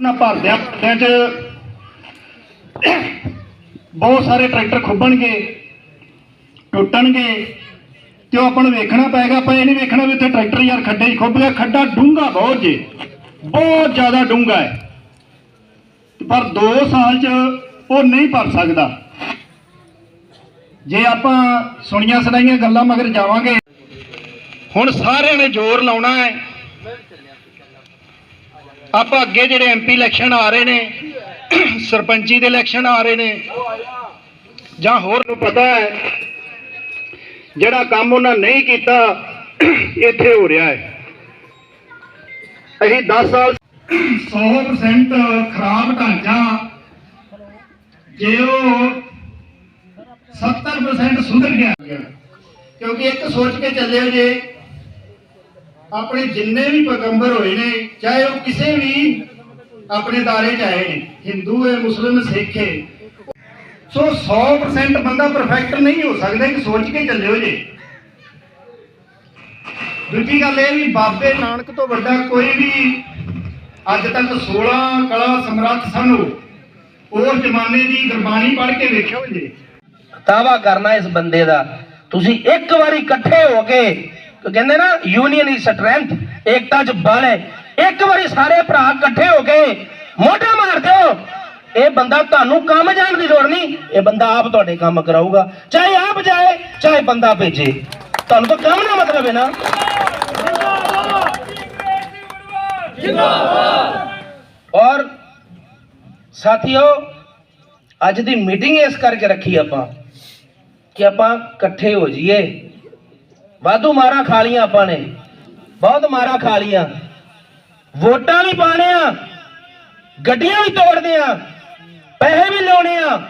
ਉਹਨਾਂ ਭਰਦਿਆਂ ਭਰਦਿਆਂ ਚ। ਬਹੁਤ ਸਾਰੇ ਟਰੈਕਟਰ ਖੁੱਬਣਗੇ ਟੁੱਟਣਗੇ ਤੇ ਉਹ ਆਪਾਂ ਨੂੰ ਵੇਖਣਾ ਪਏਗਾ। ਆਪਾਂ ਇਹ ਨਹੀਂ ਵੇਖਣਾ ਵੀ ਇੱਥੇ ਟਰੈਕਟਰ ਯਾਰ ਖੱਡੇ 'ਚ ਖੁੱਬ ਗਿਆ ਖੱਡਾ ਡੂੰਘਾ ਬਹੁਤ ਜੇ, ਬਹੁਤ ਜ਼ਿਆਦਾ ਡੂੰਘਾ ਹੈ। ਪਰ 2 ਸਾਲ 'ਚ ਉਹ ਨਹੀਂ ਭਰ ਸਕਦਾ। ਜੇ ਆਪਾਂ ਸੁਣੀਆਂ ਸੁਣਾਈਆਂ ਗੱਲਾਂ ਮਗਰ ਜਾਵਾਂਗੇ, ਹੁਣ ਸਾਰਿਆਂ ਨੇ ਜ਼ੋਰ ਲਾਉਣਾ ਹੈ। ਆਪਾਂ ਅੱਗੇ ਜਿਹੜੇ ਐਮਪੀ ਇਲੈਕਸ਼ਨ ਆ ਰਹੇ ਨੇ, ਸਰਪੰਚੀ ਦੇ ਇਲੈਕਸ਼ਨ ਆ ਰਹੇ ਨੇ, ਜਾਂ ਹੋਰ ਨੂੰ ਪਤਾ ਹੈ, ਜਿਹੜਾ ਕੰਮ ਉਹਨਾਂ ਨਹੀਂ ਕੀਤਾ, ਇੱਥੇ ਹੋ ਰਿਹਾ ਹੈ। ਅਸੀਂ 10 ਸਾਲ 100% ਖਰਾਬ ਢਾਂਚਾ, ਜੇ ਉਹ 70% ਸੁਧਰ ਗਿਆ, ਕਿਉਂਕਿ ਇੱਕ ਸੋਚ ਕੇ ਚੱਲਿਓ ਜੇ ਆਪਣੇ ਜਿੰਨੇ ਵੀ ਪੈਗੰਬਰ ਹੋਏ ਨੇ, ਚਾਹੇ ਉਹ ਕਿਸੇ ਵੀ ਆਪਣੇ ਦਾਇਰੇ ਚ ਆਏ ਨੇ, ਹਿੰਦੂ ਹੈ, ਮੁਸਲਮ, ਸਿੱਖ ਹੈ, ਸੋ 100% ਬੰਦਾ ਪਰਫੈਕਟ ਨਹੀਂ ਹੋ ਸਕਦਾ, ਇੱਕ ਸੋਚ ਕੇ ਚੱਲਿਓ ਜੇ। ਦੂਜੀ ਗੱਲ ਇਹ ਵੀ ਬਾਬੇ ਨਾਨਕ ਤੋਂ ਵੱਡਾ ਕੋਈ ਵੀ ਅੱਜ ਤੱਕ 16 ਕਲਾ ਸਮਰੱਥ ਸਨ ਉਹ ਜ਼ਮਾਨੇ ਦੀ ਗੁਰਬਾਣੀ ਪੜ੍ਹ ਕੇ ਵੇਖਿਓ ਜੇ। ਦਾਵਾ ਕਰਨਾ ਇਸ ਬੰਦੇ ਦਾ, ਤੁਸੀਂ ਇੱਕ ਵਾਰੀ ਇਕੱਠੇ ਹੋ ਕੇ ਕਹਿੰਦੇ ਨਾ ਯੂਨੀਅਨ ਇਜ਼ ਸਟਰੈਂਥ ਏਕਤਾ ਚ ਬਲ ਹੈ। ਇੱਕ ਵਾਰੀ ਸਾਰੇ ਭਰਾ ਇਕੱਠੇ ਹੋ ਕੇ ਮੋਢਾ ਮਾਰ ਦਿਓ। ਇਹ ਬੰਦਾ ਤੁਹਾਨੂੰ ਕੰਮ ਜਾਣ ਦੀ ਲੋੜ ਨਹੀਂ, ਇਹ ਬੰਦਾ ਆਪ ਤੁਹਾਡੇ ਕੰਮ ਕਰਾਊਗਾ। ਚਾਹੇ ਆਪ ਜਾਏ, ਚਾਹੇ ਬੰਦਾ ਭੇਜੇ। ਤੁਹਾਨੂੰ ਤਾਂ ਕੰਮ ਦਾ ਮਤਲਬ ਹੈ ਨਾ। ਔਰ ਸਾਥੀਓ, ਅੱਜ ਦੀ ਮੀਟਿੰਗ ਇਸ ਕਰਕੇ ਰੱਖੀ ਆਪਾਂ ਕਿ ਆਪਾਂ ਇਕੱਠੇ ਹੋ ਜਾਈਏ। ਵਾਧੂ ਮਾਰਾਂ ਖਾ ਲੀਆਂ ਆਪਾਂ ਨੇ। ਬਹੁਤ ਮਾਰਾਂ ਖਾ ਲੀਆਂ ਵੋਟਾਂ ਵੀ ਪਾਣੇ ਆ। ਗੱਡੀਆਂ ਵੀ ਤੋੜਦੇ ਆ। ਪੈਸੇ ਵੀ ਲਾਉਣੇ ਆ।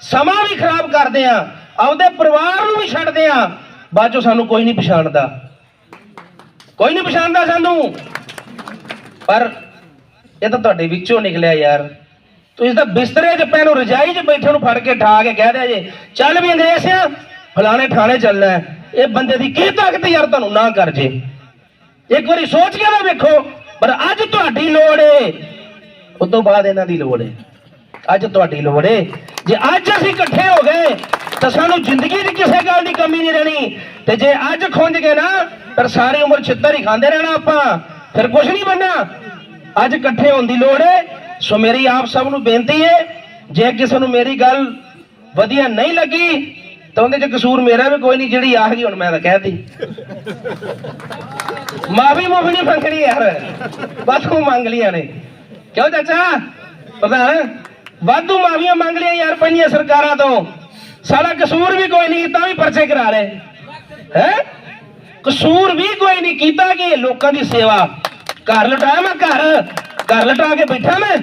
ਸਮਾਂ ਵੀ ਖਰਾਬ ਕਰਦੇ ਆ। ਆਪਦੇ ਪਰਿਵਾਰ ਨੂੰ ਵੀ ਛੱਡਦੇ ਆ। ਬਾਅਦ ਚੋਂ ਸਾਨੂੰ ਕੋਈ ਨਹੀਂ ਪਛਾਣਦਾ। ਕੋਈ ਨਹੀਂ ਪਛਾਣਦਾ ਸਾਨੂੰ। ਪਰ ਇਹ ਤਾਂ ਤੁਹਾਡੇ ਵਿੱਚੋਂ ਨਿਕਲਿਆ ਯਾਰ। ਤੁਸੀਂ ਤਾਂ ਬਿਸਤਰੇ 'ਚ ਪੈ ਨੂੰ ਰਜਾਈ 'ਚ ਬੈਠੇ ਨੂੰ ਫੜ ਕੇ ਠਾ ਕੇ ਕਹਿ ਦਿਆ ਜੇ। ਚੱਲ ਵੀ ਅੰਗਰੇਜ਼ ਆ ਫਲਾਣੇ ਥਾਣੇ ਚੱਲਣਾ ਇਹ ਬੰਦੇ ਦੀ ਕੀ ਤਾਕਤ ਯਾਰ ਤੁਹਾਨੂੰ ਨਾ ਕਰ ਜੇ। ਇੱਕ ਵਾਰੀ ਸੋਚ ਕੇ ਨਾ ਵੇਖੋ, ਪਰ ਅੱਜ ਤੁਹਾਡੀ ਲੋੜ ਏ। ਉਸ ਤੋਂ ਬਾਅਦ ਇਹਨਾਂ ਦੀ ਲੋੜ ਏ। ਅੱਜ ਤੁਹਾਡੀ ਲੋੜ ਏ। ਜੇ ਅੱਜ ਅਸੀਂ ਇਕੱਠੇ ਹੋ ਗਏ, ਤਾਂ ਸਾਨੂੰ ਜ਼ਿੰਦਗੀ ਦੀ ਕਿਸੇ ਗੱਲ ਦੀ ਕਮੀ ਨਹੀਂ ਰਹਿਣੀ। ਤੇ ਜੇ ਅੱਜ ਖੁੰਝ ਗਏ ਨਾ ਪਰ ਸਾਰੀ ਉਮਰ ਛਿੱਤਰ ਹੀ ਖਾਂਦੇ ਰਹਿਣਾ ਆਪਾਂ। ਫਿਰ ਕੁਝ ਨਹੀਂ ਬਣਨਾ। ਅੱਜ ਇਕੱਠੇ ਹੋਣ ਦੀ ਲੋੜ ਏ। ਸੋ ਮੇਰੀ ਆਪ ਸਭ ਨੂੰ ਬੇਨਤੀ ਏ, ਜੇ ਕਿਸੇ ਨੂੰ ਮੇਰੀ ਗੱਲ ਵਧੀਆ ਨਹੀਂ ਲੱਗੀ ਤਾਂ ਉਹਦੇ 'ਚ ਕਸੂਰ ਮੇਰਾ ਵੀ ਕੋਈ ਨਹੀਂ, ਜਿਹੜੀ ਆ ਗਈ, ਹੁਣ ਮੈਂ ਤਾਂ ਕਹਿਤੀ ਮਾਫੀ ਮੁਫੀ ਨਹੀਂ ਮੰਗਣੀ ਯਾਰ। ਵਾਧੂ ਮੰਗ ਲਿਆ ਨੇ। ਕਿਉਂ ਚਾਚਾ? ਪ੍ਰਧਾਨ ਵਾਧੂ ਮਾਫੀਆਂ ਮੰਗ ਲਿਆ ਯਾਰ ਪਹਿਲੀਆਂ ਸਰਕਾਰਾਂ ਤੋਂ। ਸਾਡਾ ਕਸੂਰ ਵੀ ਕੋਈ ਨਹੀਂ, ਤਾਂ ਵੀ ਪਰਚੇ ਕਰਾ ਲਏ ਹੈ? ਕਸੂਰ ਵੀ ਕੋਈ ਨਹੀਂ, ਕੀਤਾ ਕਿ? ਲੋਕਾਂ ਦੀ ਸੇਵਾ। ਘਰ ਲਟਾਇਆ ਮੈਂ ਘਰ। ਘਰ ਲਟਾ ਕੇ ਬੈਠਾ ਮੈਂ।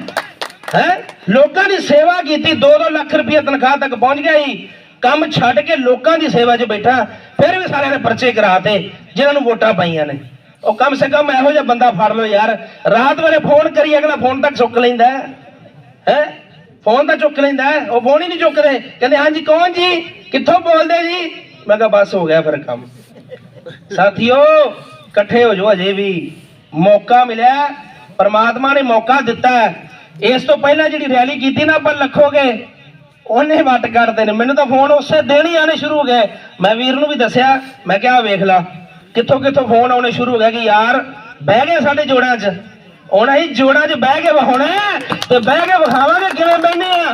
ਹੈ? ਲੋਕਾਂ ਦੀ ਸੇਵਾ ਕੀਤੀ 2-2 ਲੱਖ ਰੁਪਏ ਤਨਖਾਹ ਤੱਕ ਪਹੁੰਚ ਗਿਆ ਜੀ। ਕੰਮ ਛੱਡ ਕੇ ਲੋਕਾਂ ਦੀ ਸੇਵਾ 'ਚ ਬੈਠਾ, ਫਿਰ ਵੀ ਸਾਰਿਆਂ ਨੇ ਪਰਚੇ ਕਰਾਤੇ, ਜਿਨ੍ਹਾਂ ਨੂੰ ਵੋਟਾਂ ਪਾਈਆਂ ਨੇ। ਉਹ ਕਮ ਸੇ ਕਮ ਇਹੋ ਜਿਹਾ ਬੰਦਾ ਫੜ ਲਓ ਯਾਰ। ਰਾਤ ਵੇਲੇ ਫੋਨ ਕਰੀ, ਅਗਲਾ ਫੋਨ ਤੱਕ ਚੁੱਕ ਲੈਂਦਾ ਹੈ। ਹੈ? ਫੋਨ ਤਾਂ ਚੁੱਕ ਲੈਂਦਾ ਉਹ ਫੋਨ ਹੀ ਨਹੀਂ ਚੁੱਕਦੇ। ਕਹਿੰਦੇ, ਹਾਂਜੀ, ਕੌਣ ਜੀ? ਕਿੱਥੋਂ ਬੋਲਦੇ ਜੀ? ਮੈਂ ਕਿਹਾ, ਬਸ ਹੋ ਗਿਆ ਫਿਰ ਕੰਮ। ਸਾਥੀਓ, ਇਕੱਠੇ ਹੋ ਜਾਓ ਅਜੇ ਵੀ। ਮੌਕਾ ਮਿਲਿਆ, ਪਰਮਾਤਮਾ ਨੇ ਮੌਕਾ ਦਿੱਤਾ। ਇਸ ਤੋਂ ਪਹਿਲਾਂ ਜਿਹੜੀ ਰੈਲੀ ਕੀਤੀ ਨਾ, ਆਪਾਂ ਲੱਖੋਗੇ। ਉਹਨੇ ਵੱਟ ਕੱਢਦੇ ਨੇ ਮੈਨੂੰ ਤਾਂ ਫੋਨ ਉਸੇ ਦਿਨ ਹੀ ਆਣੇ ਸ਼ੁਰੂ ਹੋ ਗਏ। ਮੈਂ ਵੀਰ ਨੂੰ ਵੀ ਦੱਸਿਆ, ਮੈਂ ਕਿਹਾ ਵੇਖ ਲਾ। ਕਿੱਥੋਂ ਕਿੱਥੋਂ ਫੋਨ ਆਉਣੇ ਸ਼ੁਰੂ ਹੋ ਗਏ ਕਿ ਯਾਰ, ਬਹਿ ਗਏ ਸਾਡੇ ਜੋੜਾਂ 'ਚ। ਹੁਣ ਅਸੀਂ ਜੋੜਾਂ 'ਚ ਬਹਿ ਕੇ ਵਹਾਉਣਾ ਤੇ ਬਹਿ ਕੇ ਵਿਖਾਵਾਂਗੇ ਕਿਵੇਂ ਬਹਿਨੇ ਆ।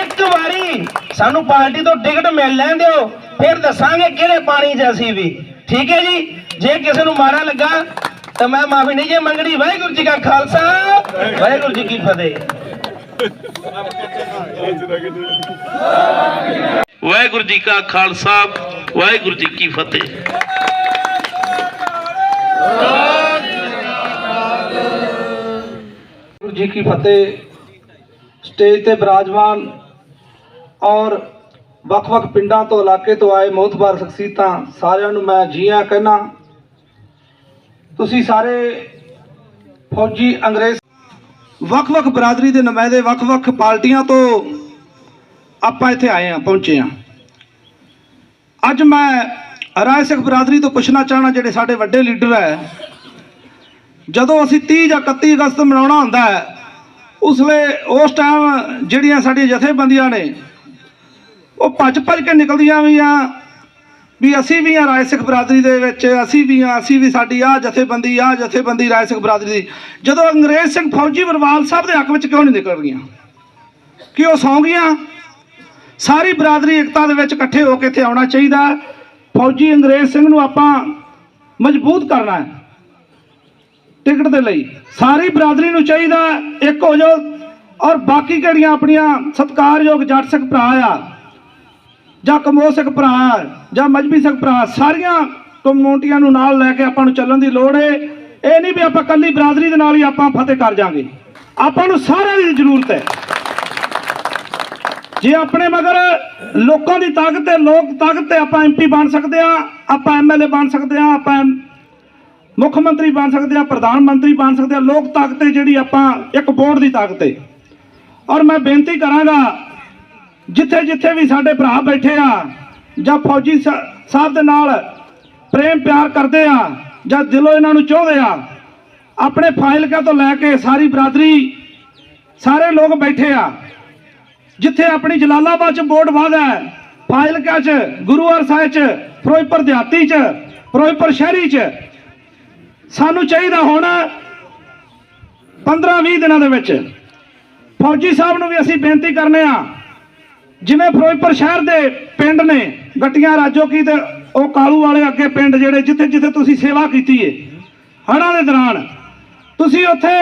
ਇੱਕ ਵਾਰੀ ਸਾਨੂੰ ਪਾਰਟੀ ਤੋਂ ਟਿਕਟ ਮਿਲ ਲੈਣ ਦਿਓ, ਫਿਰ ਦੱਸਾਂਗੇ ਕਿਹੜੇ ਪਾਣੀ 'ਚ ਅਸੀਂ ਵੀ। ਠੀਕ ਹੈ ਜੀ? ਜੇ ਕਿਸੇ ਨੂੰ ਮਾੜਾ ਲੱਗਾ, ਤਾਂ ਮੈਂ ਮਾਫੀ ਨਹੀਂ, ਜੇ ਮੰਗਣੀ, ਵਾਹਿਗੁਰੂ ਜੀ ਕਾ ਖਾਲਸਾ, ਵਾਹਿਗੁਰੂ ਜੀ ਕੀ ਫਤਿਹ। ਵਾਹਿਗੁਰੂ ਜੀ ਕਾ ਖਾਲਸਾ, ਵਾਹਿਗੁਰੂ ਜੀ ਕੀ ਫਤਿਹ। ਵਾਹਿਗੁਰੂ ਜੀ ਕੀ ਫਤਿਹ। ਸਟੇਜ ਤੇ ਬਿਰਾਜਮਾਨ ਔਰ ਵੱਖ-ਵੱਖ ਪਿੰਡਾਂ ਤੋਂ, ਇਲਾਕੇ ਤੋਂ ਆਏ ਮੋਤਬਾਰ ਸ਼ਖਸੀਅਤਾਂ, ਸਾਰਿਆਂ ਨੂੰ ਮੈਂ ਜੀਆਂ ਕਹਿਣਾ ਤੁਸੀਂ ਸਾਰੇ ਫੌਜੀ ਅੰਗਰੇਜ਼ ਵੱਖ-ਵੱਖ ਬਰਾਦਰੀ ਦੇ ਨੁਮਾਇੰਦੇ ਵੱਖ-ਵੱਖ ਪਾਰਟੀਆਂ ਤੋਂ ਆਪਾਂ ਇੱਥੇ ਆਏ ਆ ਪਹੁੰਚੇ ਆ ਅੱਜ ਮੈਂ ਰਾਏ ਸਿੱਖ ਬਰਾਦਰੀ ਤੋਂ ਪੁੱਛਣਾ ਚਾਹਣਾ ਜਿਹੜੇ ਸਾਡੇ ਵੱਡੇ ਲੀਡਰ ਹੈ, ਜਦੋਂ ਅਸੀਂ 30 ਜਾਂ 31 ਅਗਸਤ ਮਨਾਉਣਾ ਹੁੰਦਾ ਹੈ ਉਸਲੇ ਉਸ ਟਾਈਮ ਜਿਹੜੀਆਂ ਸਾਡੀਆਂ ਜਥੇਬੰਦੀਆਂ ਨੇ, ਉਹ ਭੱਜ ਭੱਜ ਕੇ ਨਿਕਲਦੀਆਂ ਵੀ ਆ ਵੀ ਅਸੀਂ ਵੀ ਆ ਰਾਏ ਸਿੱਖ ਬਰਾਦਰੀ ਦੇ ਵਿੱਚ, ਅਸੀਂ ਵੀ ਆ ਅਸੀਂ ਵੀ ਸਾਡੀ ਆ ਜਥੇਬੰਦੀ ਆ ਜਥੇਬੰਦੀ ਰਾਏ ਸਿੱਖ ਬਰਾਦਰੀ ਦੀ। ਜਦੋਂ ਅੰਗਰੇਜ਼ ਸਿੰਘ ਫੌਜੀ ਵਰਵਾਲ ਸਾਹਿਬ ਦੇ ਹੱਕ ਵਿੱਚ ਕਿਉਂ ਨਹੀਂ ਨਿਕਲ ਗਈਆਂ ਕਿ ਉਹ ਸੌਂ ਗਈਆਂ ਸਾਰੀ ਬਰਾਦਰੀ ਇਕਤਾ ਦੇ ਵਿੱਚ ਇਕੱਠੇ ਹੋ ਕੇ ਇੱਥੇ ਆਉਣਾ ਚਾਹੀਦਾ ਫੌਜੀ ਅੰਗਰੇਜ਼ ਸਿੰਘ ਨੂੰ ਆਪਾਂ ਮਜ਼ਬੂਤ ਕਰਨਾ ਹੈ। ਟਿਕਟ ਦੇ ਲਈ ਸਾਰੀ ਬਰਾਦਰੀ ਨੂੰ ਚਾਹੀਦਾ ਇੱਕ ਹੋ ਜਾਓ। ਔਰ ਬਾਕੀ ਕਿਹੜੀਆਂ ਆਪਣੀਆਂ ਸਤਿਕਾਰਯੋਗ ਜੱਟ ਸਿੱਖ ਭਰਾ ਆ ਜਾਂ ਕਮੋ ਸਿੱਖ ਭਰਾ, ਜਾਂ ਮਜਬੀ ਸਿੱਖ ਭਰਾ, ਸਾਰੀਆਂ ਕਮਿਊਨਿਟੀਆਂ ਨੂੰ ਨਾਲ ਲੈ ਕੇ ਆਪਾਂ ਨੂੰ ਚੱਲਣ ਦੀ ਲੋੜ ਹੈ ਇਹ ਨਹੀਂ ਵੀ ਆਪਾਂ ਕੱਲੀ ਬਰਾਦਰੀ ਦੇ ਨਾਲ ਹੀ ਆਪਾਂ ਫਤਿਹ ਕਰ ਜਾਾਂਗੇ। ਆਪਾਂ ਨੂੰ ਸਾਰਿਆਂ ਦੀ ਜ਼ਰੂਰਤ ਹੈ ਜੇ ਆਪਣੇ ਮਗਰ ਲੋਕਾਂ ਦੀ ਤਾਕਤ ਤੇ ਲੋਕ ਤਾਕਤ ਤੇ ਆਪਾਂ ਐਮਪੀ ਬਣ ਸਕਦੇ ਆ ਆਪਾਂ ਐਮਐਲਏ ਬਣ ਸਕਦੇ ਆ ਆਪਾਂ ਮੁੱਖ ਮੰਤਰੀ ਬਣ ਸਕਦੇ ਆ ਪ੍ਰਧਾਨ ਮੰਤਰੀ ਬਣ ਸਕਦੇ ਆ ਲੋਕ ਤਾਕਤ ਹੈ ਜਿਹੜੀ ਆਪਾਂ ਇੱਕ ਵੋਟ ਦੀ ਤਾਕਤ ਹੈ ਔਰ ਮੈਂ ਬੇਨਤੀ ਕਰਾਂਗਾ ਜਿੱਥੇ ਜਿੱਥੇ ਵੀ ਸਾਡੇ ਭਰਾ ਬੈਠੇ ਆ ਜਾਂ ਫੌਜੀ ਸਾਹਿਬ ਦੇ ਨਾਲ ਪ੍ਰੇਮ ਪਿਆਰ ਕਰਦੇ ਆ ਜਾਂ ਦਿਲੋਂ ਇਹਨਾਂ ਨੂੰ ਚਾਹੁੰਦੇ ਆ, ਆਪਣੇ ਫਾਈਲਕਾ ਤੋਂ ਲੈ ਕੇ ਸਾਰੀ ਬਰਾਦਰੀ, ਸਾਰੇ ਲੋਕ ਬੈਠੇ ਆ। ਜਿੱਥੇ ਆਪਣੀ ਜਲਾਲਾਬਾਦ ਚ ਬੋਰਡ ਵਾਦਾ ਹੈ ਫਾਜ਼ਿਲਕਾ ਚ ਗੁਰੂਵਾਰ ਸਾਹਿਬ ਚ, ਫਿਰੋਜ਼ਪੁਰ ਦਿਹਾਤੀ ਚ, ਫਿਰੋਜ਼ਪੁਰ ਸ਼ਹਿਰੀ ਚ, ਸਾਨੂੰ ਚਾਹੀਦਾ ਹੁਣ 15-20 ਦਿਨਾਂ ਦੇ ਵਿੱਚ। ਫੌਜੀ ਸਾਹਿਬ ਨੂੰ ਵੀ ਅਸੀਂ ਬੇਨਤੀ ਕਰਨੇ ਆ ਜਿਵੇਂ ਫਿਰੋਜ਼ਪੁਰ ਸ਼ਹਿਰ ਦੇ ਪਿੰਡ ਨੇ, ਗੱਟੀਆਂ ਰਾਜੋ ਕੀ ਤੇ ਉਹ ਕਾਲੂ ਵਾਲੇ ਅੱਗੇ ਪਿੰਡ ਜਿਹੜੇ, ਜਿੱਥੇ ਜਿੱਥੇ ਤੁਸੀਂ ਸੇਵਾ ਕੀਤੀ ਏ, ਹੜ੍ਹਾਂ ਦੇ ਦੌਰਾਨ। ਤੁਸੀਂ ਉੱਥੇ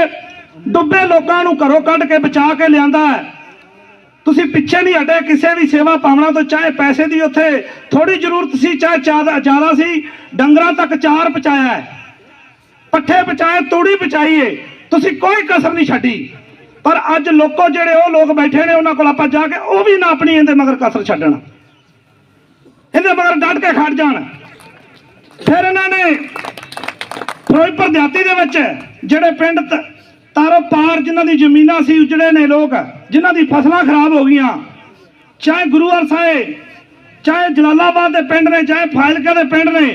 ਡੁੱਬੇ ਲੋਕਾਂ ਨੂੰ ਘਰੋਂ ਕੱਢ ਕੇ ਬਚਾ ਕੇ ਲਿਆਂਦਾ ਹੈ। ਤੁਸੀਂ ਪਿੱਛੇ ਨਹੀਂ ਹਟੇ, ਕਿਸੇ ਵੀ ਸੇਵਾ ਭਾਵਨਾ ਤੋਂ, ਚਾਹੇ ਪੈਸੇ ਦੀ ਉੱਥੇ ਥੋੜੀ ਜ਼ਰੂਰਤ ਸੀ, ਚਾਹੇ ਜ਼ਿਆਦਾ ਜ਼ਿਆਦਾ ਸੀ, ਡੰਗਰਾਂ ਤੱਕ ਚਾਰ ਪਹੁੰਚਾਇਆ ਪੱਠੇ ਪਹੁੰਚਾਏ, ਤੂੜੀ ਪਹੁੰਚਾਈਏ ਤੁਸੀਂ ਕੋਈ ਕਸਰ ਨਹੀਂ ਛੱਡੀ। ਪਰ ਅੱਜ ਲੋਕੋ ਜਿਹੜੇ ਉਹ ਲੋਕ ਬੈਠੇ ਨੇ, ਉਹਨਾਂ ਕੋਲ ਆਪਾਂ ਜਾ ਕੇ ਉਹ ਵੀ ਨਾ ਆਪਣੀ ਇਹਦੇ ਮਗਰ ਕਸਰ ਛੱਡਣ। ਇਹਦੇ ਮਗਰ ਡਟ ਕੇ ਖੜ ਜਾਣ। ਫਿਰ ਇਹਨਾਂ ਨੇ ਫਿਰੋਜ਼ਪੁਰ ਦਿਹਾਤੀ ਦੇ ਵਿੱਚ ਜਿਹੜੇ ਪਿੰਡ ਤ- ਤਾਰੋ ਪਾਰ ਜਿਨ੍ਹਾਂ ਦੀ ਜ਼ਮੀਨਾਂ ਸੀ, ਉਜੜੇ ਨੇ ਲੋਕ, ਜਿਨ੍ਹਾਂ ਦੀ ਫਸਲਾਂ ਖਰਾਬ ਹੋ ਗਈਆਂ, ਚਾਹੇ ਗੁਰੂਵਾਰ ਸਾਹਿਬ, ਚਾਹੇ ਜਲਾਲਾਬਾਦ ਦੇ ਪਿੰਡ ਨੇ, ਚਾਹੇ ਫਾਜ਼ਿਲਕਾ ਦੇ ਪਿੰਡ ਨੇ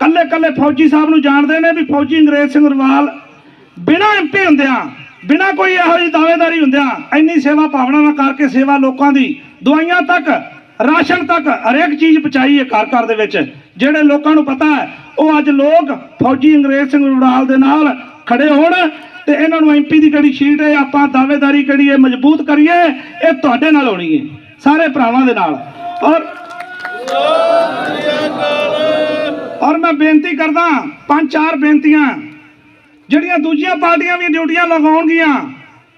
ਕੱਲੇ ਕੱਲੇ ਫੌਜੀ ਸਾਹਿਬ ਨੂੰ ਜਾਣਦੇ ਨੇ ਵੀ ਫੌਜੀ ਅੰਗਰੇਜ਼ ਸਿੰਘ ਰਵਾਲ ਬਿਨਾਂ ਐਮਪੀ ਹੁੰਦਿਆਂ ਬਿਨਾਂ ਕੋਈ ਇਹੋ ਜਿਹੀ ਦਾਅਵੇਦਾਰੀ ਹੁੰਦਿਆਂ ਇੰਨੀ ਸੇਵਾ ਭਾਵਨਾ ਨਾਲ ਕਰਕੇ ਸੇਵਾ ਲੋਕਾਂ ਦੀ, ਦਵਾਈਆਂ ਤੱਕ, ਰਾਸ਼ਨ ਤੱਕ ਹਰੇਕ ਚੀਜ਼ ਪਹੁੰਚਾਈ ਹੈ ਘਰ ਘਰ ਦੇ ਵਿੱਚ। ਜਿਹੜੇ ਲੋਕਾਂ ਨੂੰ ਪਤਾ ਹੈ, ਉਹ ਅੱਜ ਲੋਕ ਫੌਜੀ ਅੰਗਰੇਜ਼ ਸਿੰਘ ਰੁੜਾਲ ਦੇ ਨਾਲ ਖੜੇ ਹੋਣ ਤੇ ਇਹਨਾਂ ਨੂੰ ਐਮਪੀ ਦੀ ਕਿਹੜੀ ਸ਼ੀਟ ਹੈ, ਆਪਾਂ ਦਾਅਵੇਦਾਰੀ ਕਿਹੜੀ ਹੈ, ਮਜ਼ਬੂਤ ਕਰੀਏ, ਇਹ ਤੁਹਾਡੇ ਨਾਲ ਹੋਣੀ ਹੈ, ਸਾਰੇ ਭਰਾਵਾਂ ਦੇ ਨਾਲ। ਔਰ ਔਰ ਮੈਂ ਬੇਨਤੀ ਕਰਦਾ, ਪੰਜ ਚਾਰ ਬੇਨਤੀਆਂ ਜਿਹੜੀਆਂ ਦੂਜੀਆਂ ਪਾਰਟੀਆਂ ਵੀ ਡਿਊਟੀਆਂ ਲਗਾਉਣਗੀਆਂ,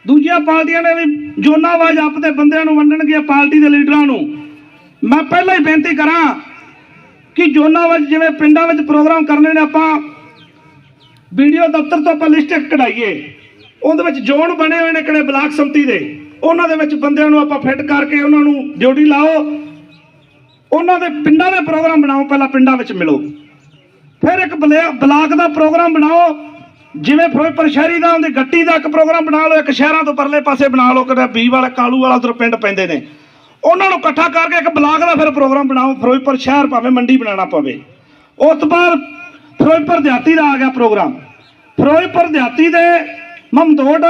ਦੂਜੀਆਂ ਪਾਰਟੀਆਂ ਨੇ ਵੀ ਜੋਨਾ ਆਪਦੇ ਬੰਦਿਆਂ ਨੂੰ ਵੰਡਣਗੀਆਂ ਪਾਰਟੀ ਦੇ ਲੀਡਰਾਂ ਨੂੰ। ਮੈਂ ਪਹਿਲਾਂ ਹੀ ਬੇਨਤੀ ਕਰਾਂ ਕਿ ਜੋਨਾ ਜਿਵੇਂ ਪਿੰਡਾਂ ਵਿੱਚ ਪ੍ਰੋਗਰਾਮ ਕਰਨੇ ਨੇ ਆਪਾਂ, ਵੀਡੀਓ ਦਫ਼ਤਰ ਤੋਂ ਆਪਾਂ ਲਿਸਟ ਕਢਾਈਏ। ਉਹਦੇ ਵਿੱਚ ਜ਼ੋਨ ਬਣੇ ਹੋਏ ਨੇ ਕਿਹੜੇ ਬਲਾਕ ਸੰਮਤੀ ਦੇ। ਉਹਨਾਂ ਦੇ ਵਿੱਚ ਬੰਦਿਆਂ ਨੂੰ ਆਪਾਂ ਫਿੱਟ ਕਰਕੇ ਉਹਨਾਂ ਨੂੰ ਡਿਊਟੀ ਲਾਓ। ਉਹਨਾਂ ਦੇ ਪਿੰਡਾਂ ਦੇ ਪ੍ਰੋਗਰਾਮ ਬਣਾਓ, ਪਹਿਲਾਂ ਪਿੰਡਾਂ ਵਿੱਚ ਮਿਲੋ। ਫਿਰ ਇੱਕ ਬਲੇ- ਬਲਾਕ ਦਾ ਪ੍ਰੋਗਰਾਮ ਬਣਾਓ। ਜਿਵੇਂ ਫਿਰੋਜ਼ਪੁਰ ਸ਼ਹਿਰੀ ਦਾ ਉਹਦੀ ਗੱਟੀ ਦਾ ਇੱਕ ਪ੍ਰੋਗਰਾਮ ਬਣਾ ਲਓ, ਇੱਕ ਸ਼ਹਿਰਾਂ ਤੋਂ ਪਰਲੇ ਪਾਸੇ ਬਣਾ ਲਓ ਕਿਹੜਾ ਬੀ ਵਾਲਾ, ਕਾਲੂ ਵਾਲਾ ਉਧਰ ਪਿੰਡ ਪੈਂਦੇ ਨੇ। ਉਹਨਾਂ ਨੂੰ ਇਕੱਠਾ ਕਰਕੇ ਇੱਕ ਬਲਾਕ ਦਾ ਫਿਰ ਪ੍ਰੋਗਰਾਮ ਬਣਾਓ, ਫਿਰੋਜ਼ਪੁਰ ਸ਼ਹਿਰ ਭਾਵੇਂ ਮੰਡੀ ਬਣਾਉਣਾ ਪਵੇ। ਉਸ ਤੋਂ ਬਾਅਦ ਫਿਰੋਜ਼ਪੁਰ ਦਿਹਾਤੀ ਦਾ ਆ ਗਿਆ ਪ੍ਰੋਗਰਾਮ। ਫਿਰੋਜ਼ਪੁਰ ਦਿਹਾਤੀ ਦੇ ਮਮਦੋੜ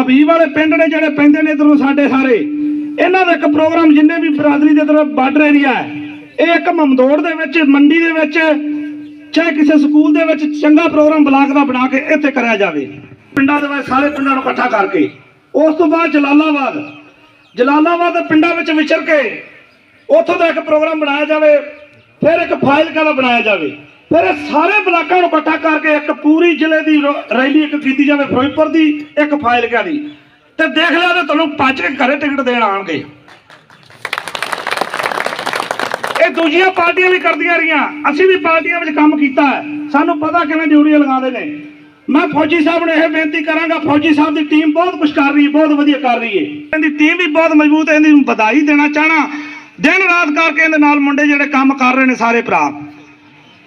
ਅਭੀ ਵਾਲੇ ਪਿੰਡ ਨੇ ਜਿਹੜੇ ਪੈਂਦੇ ਨੇ ਇਧਰੋਂ ਸਾਡੇ ਸਾਰੇ। ਇਹਨਾਂ ਦਾ ਇੱਕ ਪ੍ਰੋਗਰਾਮ ਜਿੰਨੇ ਵੀ ਬਰਾਦਰੀ ਦੇ ਇਧਰ ਬਾਰਡਰ ਏਰੀਆ ਹੈ ਇਹ ਇੱਕ ਮਮਦੋੜ ਦੇ ਵਿੱਚ, ਮੰਡੀ ਦੇ ਵਿੱਚ ਚਾਹੇ ਕਿਸੇ ਸਕੂਲ ਦੇ ਵਿੱਚ ਚੰਗਾ ਪ੍ਰੋਗਰਾਮ ਬਲਾਕ ਦਾ ਬਣਾ ਕੇ ਇੱਥੇ ਕਰਿਆ ਜਾਵੇ। ਪਿੰਡਾਂ ਦੇ ਵਿੱਚ ਸਾਰੇ ਪਿੰਡਾਂ ਨੂੰ ਇਕੱਠਾ ਕਰਕੇ। ਉਸ ਤੋਂ ਬਾਅਦ ਜਲਾਲਾਬਾਦ। ਜਲਾਲਾਬਾਦ ਦੇ ਪਿੰਡਾਂ ਵਿੱਚ ਵਿਚਰ ਕੇ ਉੱਥੋਂ ਦਾ ਇੱਕ ਪ੍ਰੋਗਰਾਮ ਬਣਾਇਆ ਜਾਵੇ, ਫਿਰ ਇੱਕ ਫਾਈਲਕਾ ਦਾ ਬਣਾਇਆ ਜਾਵੇ। ਫਿਰ ਇਹ ਸਾਰੇ ਬਲਾਕਾਂ ਨੂੰ ਇਕੱਠਾ ਕਰਕੇ ਇੱਕ ਪੂਰੀ ਜ਼ਿਲ੍ਹੇ ਦੀ ਰੋ- ਰੈਲੀ ਇੱਕ ਕੀਤੀ ਜਾਵੇ, ਫਿਰੋਜ਼ਪੁਰ ਦੀ, ਇੱਕ ਫਾਈਲਕਾ ਦੀ। ਤੇ ਦੇਖ ਲਿਆ ਤੇ ਤੁਹਾਨੂੰ ਭੱਜ ਕੇ ਘਰੇ ਟਿਕਟ ਦੇਣ ਆਣਗੇ ਇਹ ਦੂਜੀਆਂ ਪਾਰਟੀਆਂ ਵੀ ਕਰਦੀਆਂ ਰਹੀਆਂ। ਅਸੀਂ ਵੀ ਪਾਰਟੀਆਂ ਵਿੱਚ ਕੰਮ ਕੀਤਾ ਹੈ। ਸਾਨੂੰ ਪਤਾ ਕਿਵੇਂ ਡਿਊਟੀਆਂ ਲਗਾਉਂਦੇ ਨੇ। ਮੈਂ ਫੌਜੀ ਸਾਹਿਬ ਨੂੰ ਇਹ ਬੇਨਤੀ ਕਰਾਂਗਾ, ਫੌਜੀ ਸਾਹਿਬ ਦੀ ਟੀਮ ਬਹੁਤ ਕੁਝ ਕਰ ਰਹੀ ਹੈ, ਬਹੁਤ ਵਧੀਆ ਕਰ ਰਹੀ ਹੈ। ਇਹਦੀ ਟੀਮ ਵੀ ਬਹੁਤ ਮਜ਼ਬੂਤ ਹੈ, ਇਹਦੀ ਵਧਾਈ ਦੇਣਾ ਚਾਹਣਾ। ਦਿਨ ਰਾਤ ਕਰਕੇ ਇਹਦੇ ਨਾਲ ਮੁੰਡੇ ਜਿਹੜੇ ਕੰਮ ਕਰ ਰਹੇ ਨੇ ਸਾਰੇ ਭਰਾ।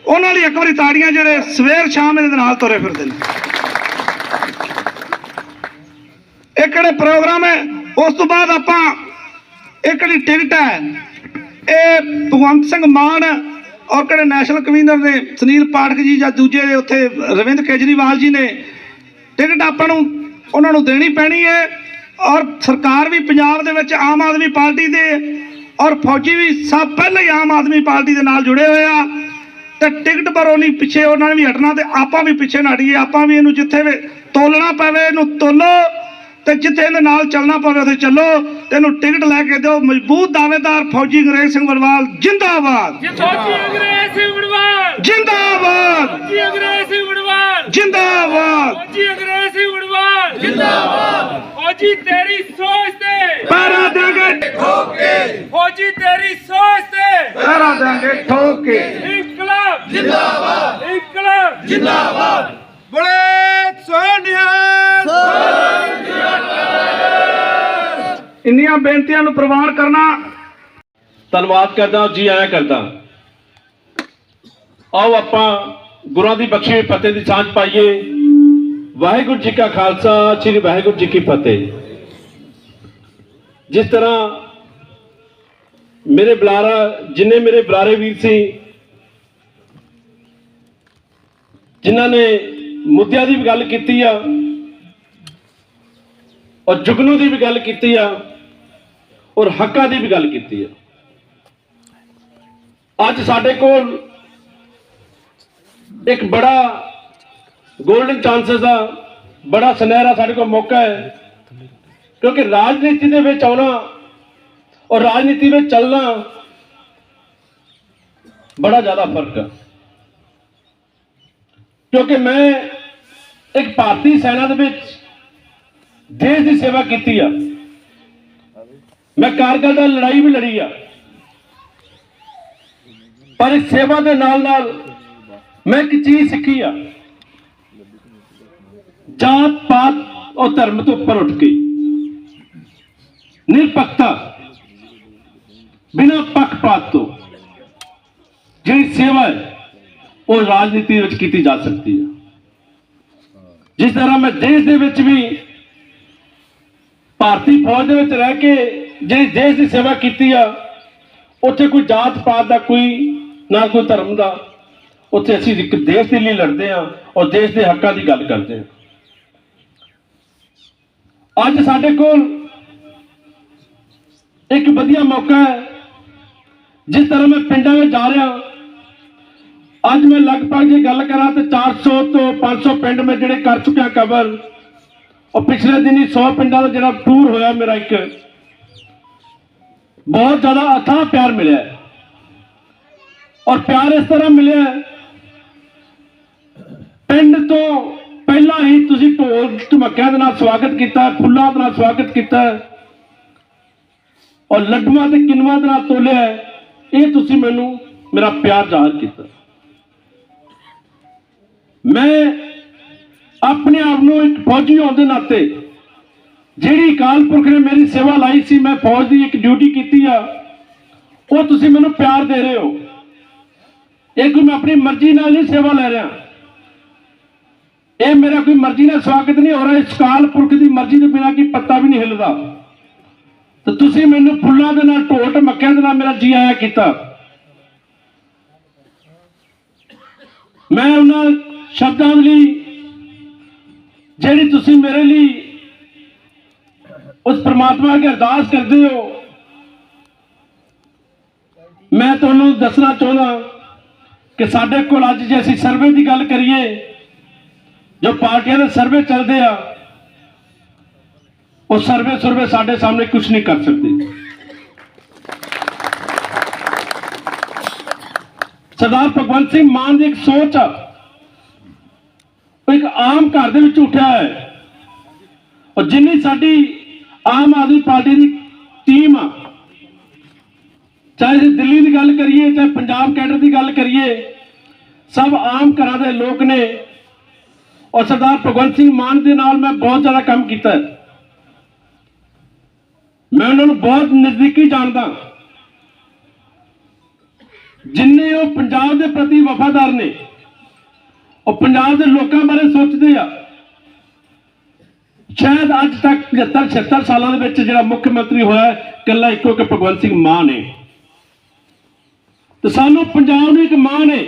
ਉਹਨਾਂ ਲਈ ਇੱਕ ਵਾਰੀ ਤਾੜੀਆਂ ਜਿਹੜੇ ਸਵੇਰ ਸ਼ਾਮ ਇਹਦੇ ਨਾਲ ਤੁਰੇ ਫਿਰਦੇ ਨੇ। ਇਹ ਕਿਹੜੇ ਪ੍ਰੋਗਰਾਮ ਹੈ? ਉਸ ਤੋਂ ਬਾਅਦ ਆਪਾਂ ਇੱਕ ਕਿਹੜੀ ਟਿਕਟ ਹੈ ਇਹ ਭਗਵੰਤ ਸਿੰਘ ਮਾਨ ਔਰ ਕਿਹੜੇ ਨੈਸ਼ਨਲ ਕਨਵੀਨਰ ਨੇ, ਸੁਨੀਲ ਪਾਠਕ ਜੀ ਜਾਂ ਦੂਜੇ ਉੱਥੇ ਰਵਿੰਦ ਕੇਜਰੀਵਾਲ ਜੀ ਨੇ, ਟਿਕਟ ਆਪਾਂ ਨੂੰ ਉਹਨਾਂ ਨੂੰ ਦੇਣੀ ਪੈਣੀ ਹੈ ਔਰ ਸਰਕਾਰ ਵੀ ਪੰਜਾਬ ਦੇ ਵਿੱਚ ਆਮ ਆਦਮੀ ਪਾਰਟੀ ਦੇ ਔਰ ਫੌਜੀ ਵੀ ਸਭ ਪਹਿਲਾਂ ਹੀ ਆਮ ਆਦਮੀ ਪਾਰਟੀ ਦੇ ਨਾਲ ਜੁੜੇ ਹੋਏ ਆ। ਤੇ ਟਿਕਟ ਪਰ ਨਹੀਂ, ਪਿੱਛੇ ਉਹਨਾਂ ਨੇ ਵੀ ਹਟਣਾ ਤੇ ਆਪਾਂ ਵੀ ਪਿੱਛੇ ਨਾ ਹਟੀਏ ਆਪਾਂ ਵੀ ਇਹਨੂੰ ਜਿੱਥੇ ਵੀ ਤੋਲਣਾ ਪਵੇ, ਇਹਨੂੰ ਤੋਲੋ। ਤੇ ਜਿੱਥੇ ਇਹਦੇ ਨਾਲ ਚੱਲਣਾ ਪਵੇ ਉੱਥੇ ਚੱਲੋ। ਤੇ ਇਹਨੂੰ ਟਿਕਟ ਲੈ ਕੇ ਦਿਓ। ਮਜ਼ਬੂਤ ਦਾਅਵੇਦਾਰ ਫੌਜੀ ਅੰਗਰੇਜ਼ ਸਿੰਘ ਵਰਵਾਲ ਜਿੰਦਾਬਾਦ। ਫੌਜੀ ਅੰਗਰੇਜ਼ ਸਿੰਘ ਵੜਵਾਲ। ਜਿੰਦਾਬਾਦ। ਫੌਜੀ ਅੰਗਰੇਜ਼ ਸਿੰਘ ਵੜਵਾਲ। ਜਿੰਦਾਬਾਦ। ਫੌਜੀ ਅੰਗਰੇਜ਼ ਸਿੰਘ ਵੜਵਾਲ। ਜਿੰਦਾਬਾਦ। ਫੌਜੀ ਤੇਰੀ ਸੋਚ ਤੇ। ਪੈਰਾ ਦੇਂਗੇ। ਫੌਜੀ ਤੇਰੀ ਸੋਚ ਤੇ। ਪੈਰਾ ਦੇਂਗੇ। ਠੋਕ। ਕੇ ਇਨਕਲਾਬ। ਜਿੰਦਾਬਾਦ। ਇਨਕਲਾਬ। ਜਿੰਦਾਬਾਦ। ਬੜੇ ਸੋਹਣਿਆ ਇੰਨੀਆਂ ਬੇਨਤੀਆਂ ਨੂੰ ਪ੍ਰਵਾਨ ਕਰਨਾ। ਧੰਨਵਾਦ ਕਰਦਾ ਜੀ ਆਇਆਂ ਕਰਦਾ। ਆਓ ਆਪਾਂ ਗੁਰਾਂ ਦੀ ਬਖਸ਼ੀ ਹੋਈ ਫਤਿਹ ਦੀ ਸਾਂਝ ਪਾਈਏ। ਵਾਹਿਗੁਰੂ ਜੀ ਕਾ ਖਾਲਸਾ ਸ੍ਰੀ ਵਾਹਿਗੁਰੂ ਜੀ ਕੀ ਫਤਿਹ। ਜਿਸ ਤਰ੍ਹਾਂ ਮੇਰੇ ਬੁਲਾਰਾ ਜਿੰਨੇ ਮੇਰੇ ਬੁਲਾਰੇ ਵੀਰ ਸੀ ਜਿਨ੍ਹਾਂ ਨੇ ਮੁੱਦਿਆਂ ਦੀ ਵੀ ਗੱਲ ਕੀਤੀ ਆ ਔਰ ਜੁਗਨੂ ਦੀ ਵੀ ਗੱਲ ਕੀਤੀ ਆ ਔਰ ਹੱਕਾਂ ਦੀ ਵੀ ਗੱਲ ਕੀਤੀ ਆ। ਅੱਜ ਸਾਡੇ ਕੋਲ ਇੱਕ ਬੜਾ 골ਡਨ ਚਾਂਸਸ ਆ, ਬੜਾ ਸੁਨਹਿਰਾ ਸਾਡੇ ਕੋਲ ਮੌਕਾ ਹੈ, ਕਿਉਂਕਿ ਰਾਜਨੀਤੀ ਦੇ ਵਿੱਚ ਆਉਣਾ ਔਰ ਰਾਜਨੀਤੀ ਵਿੱਚ ਚੱਲਣਾ ਬੜਾ ਜ਼ਿਆਦਾ ਫ਼ਰਕ ਹੈ ਕਿਉਂਕਿ ਮੈਂ ਇੱਕ ਭਾਰਤੀ ਸੈਨਾ ਦੇ ਵਿੱਚ ਦੇਸ਼ ਦੀ ਸੇਵਾ ਕੀਤੀ ਆ। ਮੈਂ ਕਾਰਗਲ ਦਾ ਲੜਾਈ ਵੀ ਲੜੀ ਆ। ਪਰ ਇਸ ਸੇਵਾ ਦੇ ਨਾਲ ਨਾਲ ਮੈਂ ਇੱਕ ਚੀਜ਼ ਸਿੱਖੀ ਆ। ਜਾਤ ਪਾਤ ਔਰ ਧਰਮ ਤੋਂ ਉੱਪਰ ਉੱਠ ਕੇ। ਨਿਰਪੱਖਤਾ ਬਿਨਾਂ ਪੱਖਪਾਤ ਤੋਂ ਜਿਹੜੀ ਸੇਵਾ ਹੈ, ਉਹ ਰਾਜਨੀਤੀ ਵਿੱਚ ਕੀਤੀ ਜਾ ਸਕਦੀ ਹੈ ਜਿਸ ਤਰ੍ਹਾਂ ਮੈਂ ਦੇਸ਼ ਦੇ ਵਿੱਚ ਵੀ ਭਾਰਤੀ ਫੌਜ ਦੇ ਵਿੱਚ ਰਹਿ ਕੇ ਜਿਹੜੀ ਦੇਸ਼ ਦੀ ਸੇਵਾ ਕੀਤੀ ਆ, ਉੱਥੇ ਕੋਈ ਜਾਤ ਪਾਤ ਦਾ ਕੋਈ, ਨਾ ਕੋਈ ਧਰਮ ਦਾ, ਉੱਥੇ ਅਸੀਂ ਇੱਕ ਦੇਸ਼ ਦੇ ਲਈ ਲੜਦੇ ਆ ਔਰ ਦੇਸ਼ ਦੇ ਹੱਕਾਂ ਦੀ ਗੱਲ ਕਰਦੇ ਆ ਅੱਜ ਸਾਡੇ ਕੋਲ ਇੱਕ ਵਧੀਆ ਮੌਕਾ ਹੈ, ਜਿਸ ਤਰ੍ਹਾਂ ਮੈਂ ਪਿੰਡਾਂ ਵਿੱਚ ਜਾ ਰਿਹਾ ਅੱਜ ਮੈਂ ਲਗਭਗ ਜੇ ਗੱਲ ਕਰਾਂ ਤੇ 400 ਤੋਂ 500 ਪਿੰਡ ਮੈਂ ਜਿਹੜੇ ਕਰ ਚੁੱਕਿਆ ਕਵਰ ਉਹ ਪਿਛਲੇ ਦਿਨੀ 100 ਪਿੰਡਾਂ ਦਾ ਜਿਹੜਾ ਟੂਰ ਹੋਇਆ ਮੇਰਾ ਇੱਕ, ਬਹੁਤ ਜ਼ਿਆਦਾ ਅਥਾਹ ਪਿਆਰ ਮਿਲਿਆ ਔਰ ਪਿਆਰ ਇਸ ਤਰ੍ਹਾਂ ਮਿਲਿਆ ਪਿੰਡ ਤੋਂ ਪਹਿਲਾਂ ਹੀ ਤੁਸੀਂ ਢੋਲ ਢਮੱਕਿਆਂ ਦੇ ਨਾਲ ਸਵਾਗਤ ਕੀਤਾ, ਫੁੱਲਾਂ ਦੇ ਨਾਲ ਸਵਾਗਤ ਕੀਤਾ ਔਰ ਲੱਡੂਆਂ ਤੇ ਕਿਨਵਾਂ ਦੇ ਨਾਲ ਤੋਲਿਆ ਇਹ ਤੁਸੀਂ ਮੈਨੂੰ ਮੇਰਾ ਪਿਆਰ ਜ਼ਾਹਰ ਕੀਤਾ। ਮੈਂ ਆਪਣੇ ਆਪ ਨੂੰ ਇੱਕ ਫੌਜੀ ਹੋਣ ਦੇ ਨਾਤੇ, ਜਿਹੜੀ ਅਕਾਲ ਪੁਰਖ ਨੇ ਮੇਰੀ ਸੇਵਾ ਲਾਈ ਸੀ, ਮੈਂ ਫੌਜ ਦੀ ਇੱਕ ਡਿਊਟੀ ਕੀਤੀ ਆ, ਉਹ ਤੁਸੀਂ ਮੈਨੂੰ ਪਿਆਰ ਦੇ ਰਹੇ ਹੋ। ਇਹ ਕੋਈ ਮੈਂ ਆਪਣੀ ਮਰਜ਼ੀ ਨਾਲ ਨਹੀਂ ਸੇਵਾ ਲੈ ਰਿਹਾ। ਇਹ ਮੇਰਾ ਕੋਈ ਮਰਜ਼ੀ ਨਾਲ ਸਵਾਗਤ ਨਹੀਂ ਹੋ ਰਿਹਾ, ਇਸ ਕਾਲ ਪੁਰਖ ਦੀ ਮਰਜ਼ੀ ਤੋਂ ਬਿਨਾਂ ਕੀ ਪੱਤਾ ਵੀ ਨਹੀਂ ਹਿੱਲਦਾ। ਤੇ ਤੁਸੀਂ ਮੈਨੂੰ ਫੁੱਲਾਂ ਦੇ ਨਾਲ ਢੋਟ ਮੱਕਿਆਂ ਦੇ ਨਾਲ ਮੇਰਾ ਜੀ ਆਇਆ ਕੀਤਾ। ਮੈਂ ਉਹਨਾਂ ਸ਼ਬਦਾਂ ਲਈ ਜਿਹੜੀ ਤੁਸੀਂ ਮੇਰੇ ਲਈ ਉਸ ਪ੍ਰਮਾਤਮਾ ਅੱਗੇ ਅਰਦਾਸ ਕਰਦੇ ਹੋ, ਮੈਂ ਤੁਹਾਨੂੰ ਦੱਸਣਾ ਚਾਹੁੰਦਾ ਕਿ ਸਾਡੇ ਕੋਲ ਅੱਜ ਜੇ ਅਸੀਂ ਸਰਵੇ ਦੀ ਗੱਲ ਕਰੀਏ, ਜੋ ਪਾਰਟੀਆਂ ਦੇ ਸਰਵੇ ਚੱਲਦੇ ਆ, ਉਹ ਸਰਵੇ ਸਰਵੇ ਸਾਡੇ ਸਾਹਮਣੇ ਕੁਝ ਨਹੀਂ ਕਰ ਸਕਦੇ। ਸਰਦਾਰ ਭਗਵੰਤ ਸਿੰਘ ਮਾਨ ਦੀ ਇੱਕ ਸੋਚ ਆ ਉਹ ਇੱਕ ਆਮ ਘਰ ਦੇ ਵਿੱਚ ਉੱਠਿਆ ਹੈ। ਔਰ ਜਿੰਨੀ ਸਾਡੀ ਆਮ ਆਦਮੀ ਪਾਰਟੀ ਦੀ ਟੀਮ ਆ, ਚਾਹੇ ਅਸੀਂ ਦਿੱਲੀ ਦੀ ਗੱਲ ਕਰੀਏ, ਚਾਹੇ ਪੰਜਾਬ ਕੈਡਰ ਦੀ ਗੱਲ ਕਰੀਏ, ਸਭ ਆਮ ਘਰਾਂ ਦੇ ਲੋਕ ਨੇ। ਔਰ ਸਰਦਾਰ ਭਗਵੰਤ ਸਿੰਘ ਮਾਨ ਦੇ ਨਾਲ ਮੈਂ ਬਹੁਤ ਜ਼ਿਆਦਾ ਕੰਮ ਕੀਤਾ ਮੈਂ ਉਹਨਾਂ ਨੂੰ ਬਹੁਤ ਨਜ਼ਦੀਕੀ ਜਾਣਦਾ ਜਿੰਨੇ ਉਹ ਪੰਜਾਬ ਦੇ ਪ੍ਰਤੀ ਵਫਾਦਾਰ ਨੇ ਉਹ ਪੰਜਾਬ ਦੇ ਲੋਕਾਂ ਬਾਰੇ ਸੋਚਦੇ ਆ। ਸ਼ਾਇਦ ਅੱਜ ਤੱਕ 75 76 ਸਾਲਾਂ ਦੇ ਵਿੱਚ ਜਿਹੜਾ ਮੁੱਖ ਮੰਤਰੀ ਹੋਇਆ ਹੈ, ਇਕੱਲਾ ਇੱਕੋ ਕਿ ਭਗਵੰਤ ਸਿੰਘ ਮਾਨ ਨੇ ਤੇ ਸਾਨੂੰ ਪੰਜਾਬ ਨੂੰ ਇੱਕ ਮਾਣ ਨੇ।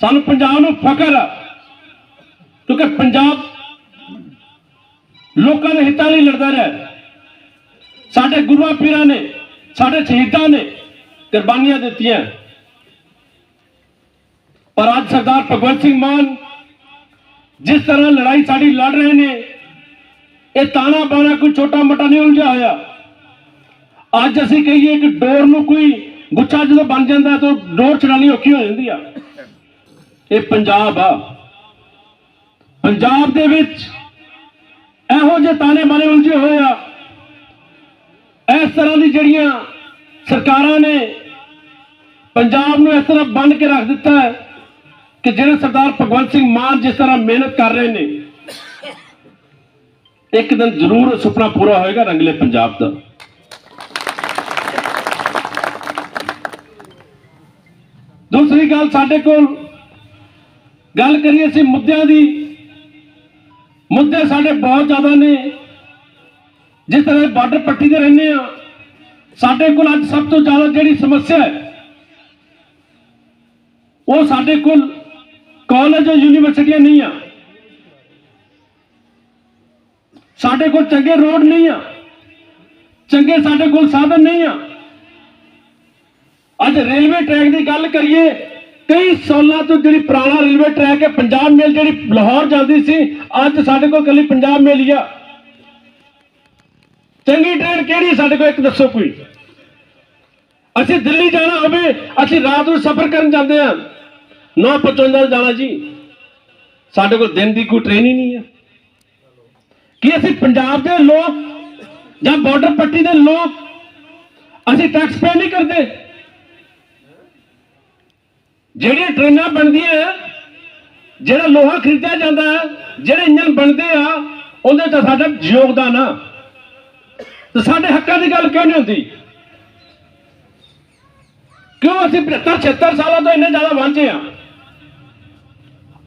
ਸਾਨੂੰ ਪੰਜਾਬ ਨੂੰ ਫਖਰ ਆ। ਕਿਉਂਕਿ ਪੰਜਾਬ ਲੋਕਾਂ ਦੇ ਹਿੱਤਾਂ ਲਈ ਲੜਦਾ ਰਿਹਾ ਸਾਡੇ ਗੁਰੂਆਂ ਪੀਰਾਂ ਨੇ ਸਾਡੇ ਸ਼ਹੀਦਾਂ ਨੇ ਕੁਰਬਾਨੀਆਂ ਦਿੱਤੀਆਂ। ਪਰ ਅੱਜ ਸਰਦਾਰ ਭਗਵੰਤ ਸਿੰਘ ਮਾਨ ਜਿਸ ਤਰ੍ਹਾਂ ਲੜਾਈ ਸਾਡੀ ਲੜ ਰਹੇ ਨੇ, ਇਹ ਤਾਣਾ ਬਾਣਾ ਕੋਈ ਛੋਟਾ ਮੋਟਾ ਨਹੀਂ ਉਲਝਿਆ ਹੋਇਆ। ਅੱਜ ਅਸੀਂ ਕਹੀਏ ਕਿ ਡੋਰ ਨੂੰ ਕੋਈ ਗੁੱਛਾ ਜਦੋਂ ਬਣ ਜਾਂਦਾ ਤਾਂ ਡੋਰ ਚਲਾਣੀ ਔਖੀ ਹੋ ਜਾਂਦੀ ਆ। ਇਹ ਪੰਜਾਬ ਆ। ਪੰਜਾਬ ਦੇ ਵਿੱਚ ਇਹੋ ਜਿਹੇ ਤਾਣੇ ਬਾਣੇ ਉਲਝੇ ਹੋਏ ਆ। ਇਸ ਤਰ੍ਹਾਂ ਦੀ ਜਿਹੜੀਆਂ ਸਰਕਾਰਾਂ ਨੇ ਪੰਜਾਬ ਨੂੰ ਇਸ ਤਰ੍ਹਾਂ ਬੰਨ ਕੇ ਰੱਖ ਦਿੱਤਾ ਹੈ ਕਿ ਜਿਹੜੇ ਸਰਦਾਰ ਭਗਵੰਤ ਸਿੰਘ ਮਾਨ ਜਿਸ ਤਰ੍ਹਾਂ ਮਿਹਨਤ ਕਰ ਰਹੇ ਨੇ, ਇੱਕ ਦਿਨ ਜ਼ਰੂਰ ਸੁਪਨਾ ਪੂਰਾ ਹੋਏਗਾ ਰੰਗਲੇ ਪੰਜਾਬ ਦਾ। ਦੂਸਰੀ ਗੱਲ ਸਾਡੇ ਕੋਲ, ਗੱਲ ਕਰੀਏ ਅਸੀਂ ਮੁੱਦਿਆਂ ਦੀ। ਮੁੱਦੇ ਸਾਡੇ ਬਹੁਤ ਜ਼ਿਆਦਾ ਨੇ। ਜਿਸ ਤਰ੍ਹਾਂ ਬਾਰਡਰ ਪੱਟੀ ਤੇ ਰਹਿੰਦੇ ਆ ਸਾਡੇ ਕੋਲ ਅੱਜ ਸਭ ਤੋਂ ਜ਼ਿਆਦਾ ਜਿਹੜੀ ਸਮੱਸਿਆ ਹੈ, ਉਹ ਸਾਡੇ ਕੋਲ ਕਾਲਜ ਔਰ ਯੂਨੀਵਰਸਿਟੀਆਂ ਨਹੀਂ ਆ। ਸਾਡੇ ਕੋਲ ਚੰਗੇ ਰੋਡ ਨਹੀਂ ਆ। ਚੰਗੇ ਸਾਡੇ ਕੋਲ ਸਾਧਨ ਨਹੀਂ ਆ। ਅੱਜ ਰੇਲਵੇ ਟਰੈਕ ਦੀ ਗੱਲ ਕਰੀਏ, ਕਈ ਸਾਲਾਂ ਤੋਂ ਜਿਹੜੀ ਪੁਰਾਣਾ ਰੇਲਵੇ ਟਰੈਕ ਹੈ, ਪੰਜਾਬ ਮੇਲ ਜਿਹੜੀ ਲਾਹੌਰ ਜਾਂਦੀ ਸੀ, ਅੱਜ ਸਾਡੇ ਕੋਲ ਕੱਲੀ ਪੰਜਾਬ ਮੇਲ ਹੀ ਆ। ਚੰਗੀ ਟ੍ਰੇਨ ਕਿਹੜੀ ਸਾਡੇ ਕੋਲ, ਇੱਕ ਦੱਸੋ ਕੋਈ। ਅਸੀਂ ਦਿੱਲੀ ਜਾਣਾ ਹੋਵੇ, ਅਸੀਂ ਰਾਤ ਨੂੰ ਸਫ਼ਰ ਕਰਨ ਜਾਂਦੇ ਹਾਂ। 955 ਜਾਣਾ ਜੀ। ਸਾਡੇ ਕੋਲ ਦਿਨ ਦੀ ਕੋਈ ਟ੍ਰੇਨ ਹੀ ਨਹੀਂ ਹੈ ਕੀ ਅਸੀਂ ਪੰਜਾਬ ਦੇ ਲੋਕ ਜਾਂ ਬਾਰਡਰ ਪੱਟੀ ਦੇ ਲੋਕ ਅਸੀਂ ਟੈਕਸ ਪੇ ਨਹੀਂ ਕਰਦੇ? ਜਿਹੜੀਆਂ ਟ੍ਰੇਨਾਂ ਬਣਦੀਆਂ, ਜਿਹੜਾ ਲੋਹਾ ਖਰੀਦਿਆ ਜਾਂਦਾ ਹੈ ਜਿਹੜੇ ਇੰਜਨ ਬਣਦੇ ਆ, ਉਹਦੇ ਤਾਂ ਸਾਡਾ ਯੋਗਦਾਨ ਆ। ਤੇ ਸਾਡੇ ਹੱਕਾਂ ਦੀ ਗੱਲ ਕਿਉਂ ਨਹੀਂ ਹੁੰਦੀ? ਕਿਉਂ ਅਸੀਂ 75 76 ਸਾਲਾਂ ਤੋਂ ਇੰਨੇ ਜ਼ਿਆਦਾ ਵਾਂਝੇ ਆ?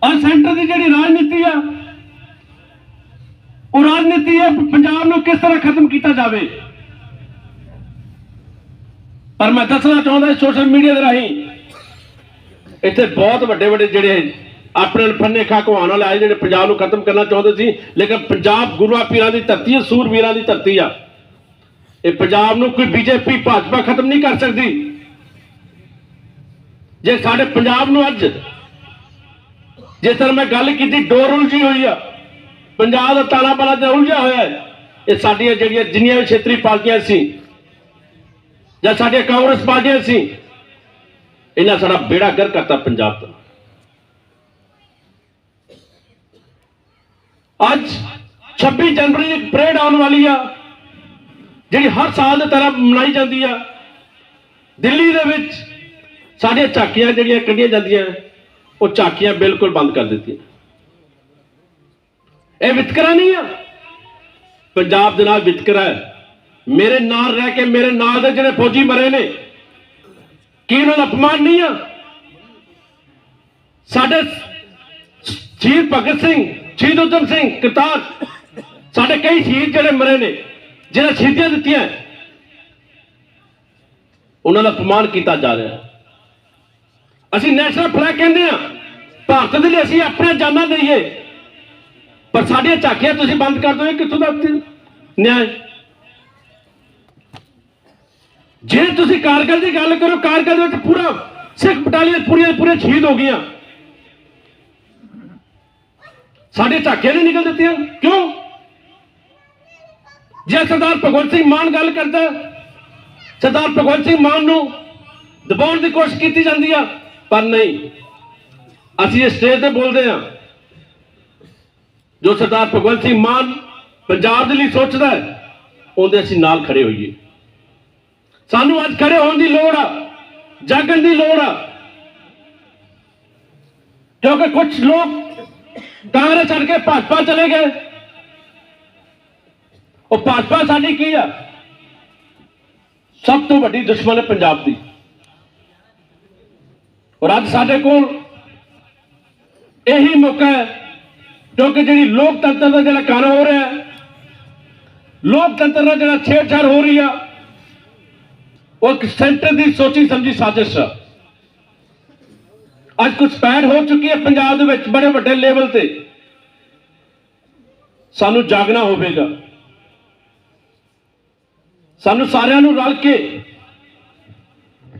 ਔਰ ਸੈਂਟਰ ਦੀ ਜਿਹੜੀ ਰਾਜਨੀਤੀ ਆ, ਉਹ ਰਾਜਨੀਤੀ ਹੈ ਪੰਜਾਬ ਨੂੰ ਕਿਸ ਤਰ੍ਹਾਂ ਖਤਮ ਕੀਤਾ ਜਾਵੇ? ਪਰ ਮੈਂ ਦੱਸਣਾ ਚਾਹੁੰਦਾ ਸੋਸ਼ਲ ਮੀਡੀਆ ਦੇ ਰਾਹੀਂ, ਇੱਥੇ ਬਹੁਤ ਵੱਡੇ ਵੱਡੇ ਜਿਹੜੇ ਆਪਣੇ ਫੰਨੇ ਖਾ ਕਹਾਉਣ ਵਾਲੇ ਆਏ ਜਿਹੜੇ ਪੰਜਾਬ ਨੂੰ ਖਤਮ ਕਰਨਾ ਚਾਹੁੰਦੇ ਸੀ, ਲੇਕਿਨ ਪੰਜਾਬ ਗੁਰੂਆਂ ਪੀਰਾਂ ਦੀ ਧਰਤੀ ਹੈ ਸੂਰਵੀਰਾਂ ਦੀ ਧਰਤੀ ਆ। ਇਹ ਪੰਜਾਬ ਨੂੰ ਕੋਈ ਬੀਜੇਪੀ, ਭਾਜਪਾ ਖਤਮ ਨਹੀਂ ਕਰ ਸਕਦੀ। ਜੇ ਸਾਡੇ ਪੰਜਾਬ ਨੂੰ ਅੱਜ ਜਿਸ ਤਰ੍ਹਾਂ ਮੈਂ ਗੱਲ ਕੀਤੀ, ਡੋਰ ਉਲਝੀ ਹੋਈ ਆ। ਪੰਜਾਬ ਦਾ ਤਾਣਾ ਬਾਣਾ ਤੇ ਉਲਝਿਆ ਹੋਇਆ ਇਹ ਸਾਡੀਆਂ ਜਿਹੜੀਆਂ ਜਿੰਨੀਆਂ ਵੀ ਖੇਤਰੀ ਪਾਰਟੀਆਂ ਸੀ, ਜਾਂ ਸਾਡੀਆਂ ਕਾਂਗਰਸ ਪਾਰਟੀਆਂ ਸੀ, ਇਹਨਾਂ ਸਾਡਾ ਬੇੜਾ ਗਰ ਕਰਤਾ ਪੰਜਾਬ ਦਾ ਅੱਜ 26 ਜਨਵਰੀ ਦੀ ਪਰੇਡ ਆਉਣ ਵਾਲੀ ਆ, ਜਿਹੜੀ ਹਰ ਸਾਲ ਦੀ ਤਰ੍ਹਾਂ ਮਨਾਈ ਜਾਂਦੀ ਆ। ਦਿੱਲੀ ਦੇ ਵਿੱਚ ਸਾਡੀਆਂ ਝਾਕੀਆਂ ਜਿਹੜੀਆਂ ਕੱਢੀਆਂ ਜਾਂਦੀਆਂ ਉਹ ਝਾਕੀਆਂ ਬਿਲਕੁਲ ਬੰਦ ਕਰ ਦਿੱਤੀਆਂ। ਇਹ ਵਿਤਕਰਾ ਨਹੀਂ ਆ। ਪੰਜਾਬ ਦੇ ਨਾਲ ਵਿਤਕਰਾ ਹੈ। ਮੇਰੇ ਨਾਲ ਰਹਿ ਕੇ ਮੇਰੇ ਨਾਲ ਦੇ ਜਿਹੜੇ ਫੌਜੀ ਮਰੇ ਨੇ, ਕੀ ਉਹਨਾਂ ਦਾ ਅਪਮਾਨ ਨਹੀਂ ਆ? ਸਾਡੇ ਸ਼ਹੀਦ ਭਗਤ ਸਿੰਘ, ਸ਼ਹੀਦ ਉਧਮ ਸਿੰਘ ਕਰਤਾਰ, ਸਾਡੇ ਕਈ ਸ਼ਹੀਦ ਜਿਹੜੇ ਮਰੇ ਨੇ ਜਿਹੜੇ ਸ਼ਹੀਦੀਆਂ ਦਿੱਤੀਆਂ ਉਹਨਾਂ ਦਾ ਅਪਮਾਨ ਕੀਤਾ ਜਾ ਰਿਹਾ ਅਸੀਂ ਨੈਸ਼ਨਲ ਫਲੈਗ ਕਹਿੰਦੇ ਆ ਭਾਰਤ ਦੇ ਲਈ ਅਸੀਂ ਆਪਣੀਆਂ ਜਾਨਾਂ ਦਈਏ। ਪਰ ਸਾਡੀਆਂ ਝਾਕੀਆਂ ਤੁਸੀਂ ਬੰਦ ਕਰ ਦਿਓ ਕਿੱਥੋਂ ਦਾ ਨਿਆਂ ਹੈ? ਜੇ ਤੁਸੀਂ ਕਾਰਗਲ ਦੀ ਗੱਲ ਕਰੋ, ਕਾਰਗਲ ਦੇ ਵਿੱਚ ਪੂਰਾ ਸਿੱਖ ਬਟਾਲੀਅਨ ਪੂਰੀਆਂ ਦੀਆਂ ਪੂਰੀਆਂ ਸ਼ਹੀਦ ਹੋ ਗਈਆਂ। ਸਾਡੇ ਝਾਕੀਆਂ ਨਹੀਂ ਨਿਕਲ ਦਿੱਤੀਆਂ। ਕਿਉਂ? ਜੇ ਸਰਦਾਰ ਭਗਵੰਤ ਸਿੰਘ ਮਾਨ ਗੱਲ ਕਰਦਾ, ਸਰਦਾਰ ਭਗਵੰਤ ਸਿੰਘ ਮਾਨ ਨੂੰ ਦਬਾਉਣ ਦੀ ਕੋਸ਼ਿਸ਼ ਕੀਤੀ ਜਾਂਦੀ ਆ ਪਰ ਨਹੀਂ। ਅਸੀਂ ਇਹ ਸਟੇਜ ਤੇ ਬੋਲਦੇ ਹਾਂ। ਜੋ ਸਰਦਾਰ ਭਗਵੰਤ ਸਿੰਘ ਮਾਨ ਪੰਜਾਬ ਦੇ ਲਈ ਸੋਚਦਾ ਹੈ, ਉਹਦੇ ਅਸੀਂ ਨਾਲ ਖੜੇ ਹੋਈਏ। ਸਾਨੂੰ ਅੱਜ ਖੜੇ ਹੋਣ ਦੀ ਲੋੜ ਆ, ਜਾਗਣ ਦੀ ਲੋੜ ਆ। ਕਿਉਂਕਿ ਕੁਝ ਲੋਕ ਕਾਂਗਰਸ ਛੱਡ ਕੇ ਭਾਜਪਾ ਚਲੇ ਗਏ। ਉਹ ਭਾਜਪਾ ਸਾਡੀ ਕੀ ਆ? ਸਭ ਤੋਂ ਵੱਡੀ ਦੁਸ਼ਮਣ ਹੈ ਪੰਜਾਬ ਦੀ। ਔਰ ਅੱਜ ਸਾਡੇ ਕੋਲ ਇਹੀ ਮੌਕਾ ਹੈ ਕਿਉਂਕਿ ਜਿਹੜੀ ਲੋਕਤੰਤਰ ਦਾ ਜਿਹੜਾ ਕਾਰਨ ਹੋ ਰਿਹਾ ਹੈ, ਲੋਕਤੰਤਰ ਨਾਲ ਜਿਹੜਾ ਛੇੜਛਾੜ ਹੋ ਰਹੀ ਆ, ਉਹ ਇੱਕ ਸੈਂਟਰ ਦੀ ਸੋਚੀ ਸਮਝੀ ਸਾਜ਼ਿਸ਼ ਆ। ਅੱਜ ਕੁਝ ਪੈਡ ਹੋ ਚੁੱਕੀ ਹੈ ਪੰਜਾਬ ਦੇ ਵਿੱਚ ਬੜੇ ਵੱਡੇ ਲੈਵਲ ਤੇ। ਸਾਨੂੰ ਜਾਗਣਾ ਹੋਵੇਗਾ। ਸਾਨੂੰ ਸਾਰਿਆਂ ਨੂੰ ਰਲ ਕੇ